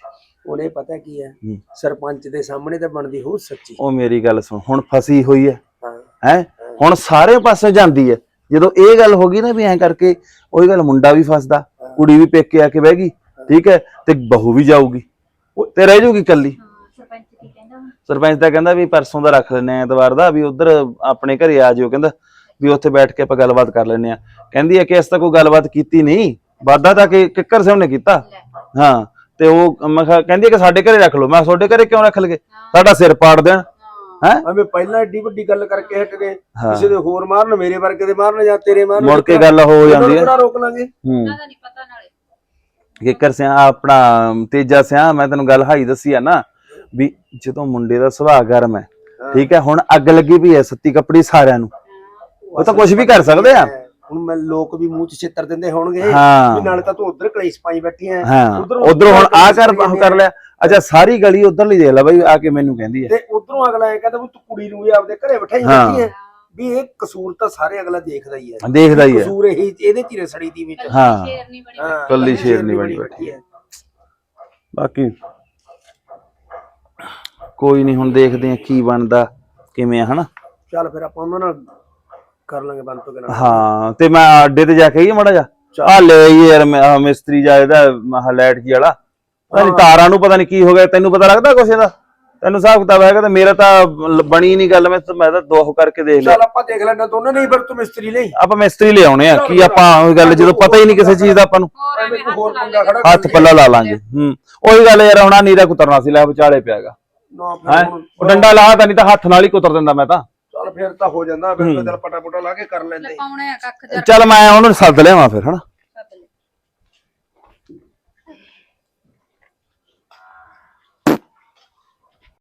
ਉਹਨੇ ਪਤਾ ਕੀ ਹੈ? ਹੂੰ। ਸਰਪੰਚ ਦੇ ਸਾਹਮਣੇ ਤਾਂ ਬਣਦੀ ਹੋ ਸੱਚੀ। ਉਹ ਮੇਰੀ ਗੱਲ ਸੁਣ ਹੁਣ ਫਸੀ ਹੋਈ ਹੈ। ਹਾਂ। ਹੈ? ਹੁਣ ਸਾਰੇ ਪਾਸੇ ਜਾਂਦੀ ਹੈ। ਜਦੋਂ ਇਹ ਗੱਲ ਹੋ ਗਈ ਨਾ ਵੀ ਐਂ ਕਰਕੇ ਉਹੀ ਗੱਲ ਮੁੰਡਾ ਵੀ ਫਸਦਾ ਕੁੜੀ ਵੀ ਪੇਕੇ ਆ ਕੇ ਬਹਿ ਗਈ ਠੀਕ ਹੈ? ਤੇ ਬਹੂ ਵੀ ਜਾਊਗੀ। ਉਹ ਤੇ ਰਹਿ ਜਾਊਗੀ ਕੱਲੀ ਸਰਪੰਚ ਤਾਂ ਕਹਿੰਦਾ ਵੀ ਪਰਸੋਂ ਦਾ ਰੱਖ ਲੈਨੇ ਆ ਐਤਵਾਰ ਦਾ ਵੀ ਉਧਰ ਆਪਣੇ ਘਰੇ ਆ ਜਿਓ ਕਹਿੰਦਾ ਵੀ ਉੱਥੇ ਬੈਠ ਕੇ ਆਪਾਂ ਗੱਲਬਾਤ ਕਰ ਲੈਨੇ ਆ ਕਹਿੰਦੀ ਹੈ ਕਿ ਇਸ ਤਾਂ ਕੋਈ ਗੱਲਬਾਤ ਕੀਤੀ ਨਹੀਂ ਵਾਦਾ ਤਾਂ ਕਿ ਕਿੱਕਰ ਸਿੰਘ ਨੇ ਕੀਤਾ। ਹਾਂ ਤੇ ਉਹ ਮੈਂ ਕਿਹਾ ਕਹਿੰਦੀ ਹੈ ਕਿ ਸਾਡੇ ਘਰੇ ਰੱਖ ਲਓ। ਮੈਂ ਕਿਹਾ ਤੁਹਾਡੇ ਘਰੇ ਕਿਉਂ ਰੱਖ ਲਗੇ? ਸਾਡਾ ਸਿਰ ਪਾੜ ਦੇਣ। ਹੈ। ਐਵੇਂ ਪਹਿਲਾਂ ਏਡੀ ਵੱਡੀ ਗੱਲ ਕਰਕੇ ਹਟ ਗਏ ਹਾਂ। ਕਿਸੇ ਦੇ ਹੋਰ ਮਾਰਨ ਮੇਰੇ ਵਰਗੇ ਦੇ ਮਾਰਨ ਜਾਂ ਤੇਰੇ ਮਾਰਨ ਮੁੜ ਕੇ ਗੱਲ ਹੋ ਜਾਂਦੀ ਹੈ। ਕਿਹੜਾ ਰੋਕ ਲਾਂਗੇ? ਹੂੰ। ਕਿੱਕਰ ਸਿਆ ਆਪਣਾ ਤੇਜਾ ਸਿਆ ਮੈਂ ਤੈਨੂੰ ਗੱਲ ਹਾਈ ਦੱਸੀ ਆ ਨਾ। ਵੀ ਜਦੋਂ ਮੁੰਡੇ ਦਾ ਸੁਭਾਅ ਗਰਮ ਹੈ ਠੀਕ ਹੈ ਹੁਣ ਅੱਗ ਲੱਗੀ ਵੀ ਹੈ ਸੱਤੀ ਕੱਪੜੀ ਸਾਰਿਆਂ ਨੂੰ ਉਹ ਤਾਂ ਕੁਝ ਵੀ ਕਰ ਸਕਦੇ ਆ। ਹੁਣ ਮੈਂ ਲੋਕ ਵੀ ਮੂੰਹ ਚ ਛਿੱਤਰ ਦਿੰਦੇ ਹੋਣਗੇ। ਵੀ ਨਾਲੇ ਤਾਂ ਤੂੰ ਉਧਰ ਕਲੇਸ਼ ਪਾਈ ਬੈਠੀ ਐ। ਹਾਂ ਉੱਧਰੋਂ ਉਧਰ ਹੁਣ ਆ ਕਰ ਕਰ ਲਿਆ। ਅੱਛਾ ਸਾਰੀ ਗਲੀ ਉਧਰ ਲਈ ਦੇਖ ਲੈ ਬਾਈ ਆ ਕੇ ਮੈਨੂੰ ਕਹਿੰਦੀ ਹੈ। ਤੇ ਉਧਰੋਂ ਅਗਲਾ ਇਹ ਕਹਿੰਦਾ ਵੀ ਤੂੰ ਕੁੜੀ ਨੂੰ ਵੀ ਆਪਦੇ ਘਰੇ ਬਿਠਾਈ। ਬੈਠੀ ਐ। ਵੀ ਇਹ ਕਸੂਰ ਤਾਂ ਸਾਰੇ ਅਗਲਾ ਦੇਖਦਾ ਹੀ ਹੈ। ਦੇਖਦਾ ਹੀ ਹੈ। ਕਸੂਰ ਇਹ ਇਹਦੇ ਚ ਰਸੜੀ ਦੀ ਵਿੱਚ ਹਾਂ। ਹਾਂ, ਕੱਲੀ ਸ਼ੇਰਨੀ ਬਣੀ ਬੈਠੀ ਹੈ ਬਾਕੀ ਕੋਈ ਨਹੀਂ ਹੁਣ ਦੇਖਦੇ ਆ ਕੀ ਬਣਦਾ ਕਿਵੇਂ ਆ ਹਨਾ? ਚੱਲ ਫਿਰ ਆਪਾਂ ਉਹਨਾਂ ਨਾਲ ਕਰ ਲਾਂਗੇ ਬੰਦ ਤੋਂ ਕਿਨਾਂ ਹਾਂ ਤੇ ਮੈਂ ਅੱਡੇ ਤੇ ਜਾ ਕੇ ਆਈਏ ਮੜਾ ਜਾ ਆ ਲੈ ਆਈਏ ਯਾਰ ਮੈਂ ਆਹ ਮਿਸਤਰੀ ਜਾ ਇਹਦਾ ਮਹਾ ਲਾਈਟ ਜੀ ਵਾਲਾ। ਪਤਾ ਨੀ ਤਾਰਾਂ ਨੂੰ ਪਤਾ ਨਹੀਂ ਕੀ ਹੋ ਗਿਆ ਤੈਨੂੰ ਪਤਾ ਲੱਗਦਾ ਕੁਛ ਇਹਦਾ? ਤੈਨੂੰ ਹਿਸਾਬ ਕਿਤਾਬ ਹੈਗਾ ਤਾਂ ਮੇਰਾ ਤਾਂ ਲ- ਬਣੀ ਨਹੀਂ ਗੱਲ ਮੈਂ ਤਾਂ ਮੈਂ ਤਾਂ ਦੋਹ ਕਰਕੇ ਦੇਖ ਲਿਆ। ਚੱਲ ਆਪਾਂ ਦੇਖ ਲੈਣਾ ਦੋਨੋਂ ਨਹੀਂ ਫਿਰ ਤੂੰ ਮਿਸਤਰੀ ਲਈ। ਆਪਾਂ ਮਿਸਤਰੀ ਲਿਆਉਣੇ ਆ ਕੀ ਆਪਾਂ ਉਹ ਗੱਲ ਜਦੋਂ ਪਤਾ ਹੀ ਨਹੀਂ ਕਿਸੇ ਚੀਜ਼ ਦਾ ਆਪਾਂ ਨੂੰ। ਐਵੇਂ ਕੋਈ ਹੋਰ ਪੰਗਾ ਖੜਾ ਹੱਥ ਪੱਲਾ ਲਾ ਲਾਂਗੇ ਹੂੰ। ਉਹੀ ਗੱਲ ਯਾਰ ਹੁਣਾ ਨੀਰਾ ਕੁਤਰਨਾ ਸੀ ਲੈ ਵਿਚਾਲੇ ਪਿਆਗਾ ਨਾ ਫਿਰ ਹੈ? ਹੁਣ- ਉਹ ਡੰਡਾ ਲਾਹ ਤਾਂ ਨਹੀਂ ਤਾਂ ਹੱਥ ਨਾਲ ਹੀ ਕੁਤਰ ਦਿੰਦਾ ਮੈਂ ਤਾਂ। ਚੱਲ ਫਿਰ ਤਾਂ ਹੋ ਜਾਂਦਾ ਫਿਰ ਤਾਂ ਚੱਲ ਪਟਾ ਪੁਟਾ ਲਾ ਕੇ ਕਰ ਲੈਂਦੇ। ਪਾਉਣੇ ਆ ਕੱਖ ਜਰ ਚੱਲ ਮੈਂ ਉਹਨੂੰ ਸੱਦ ਲਿਆਵਾਂ ਫਿਰ ਹਨਾ?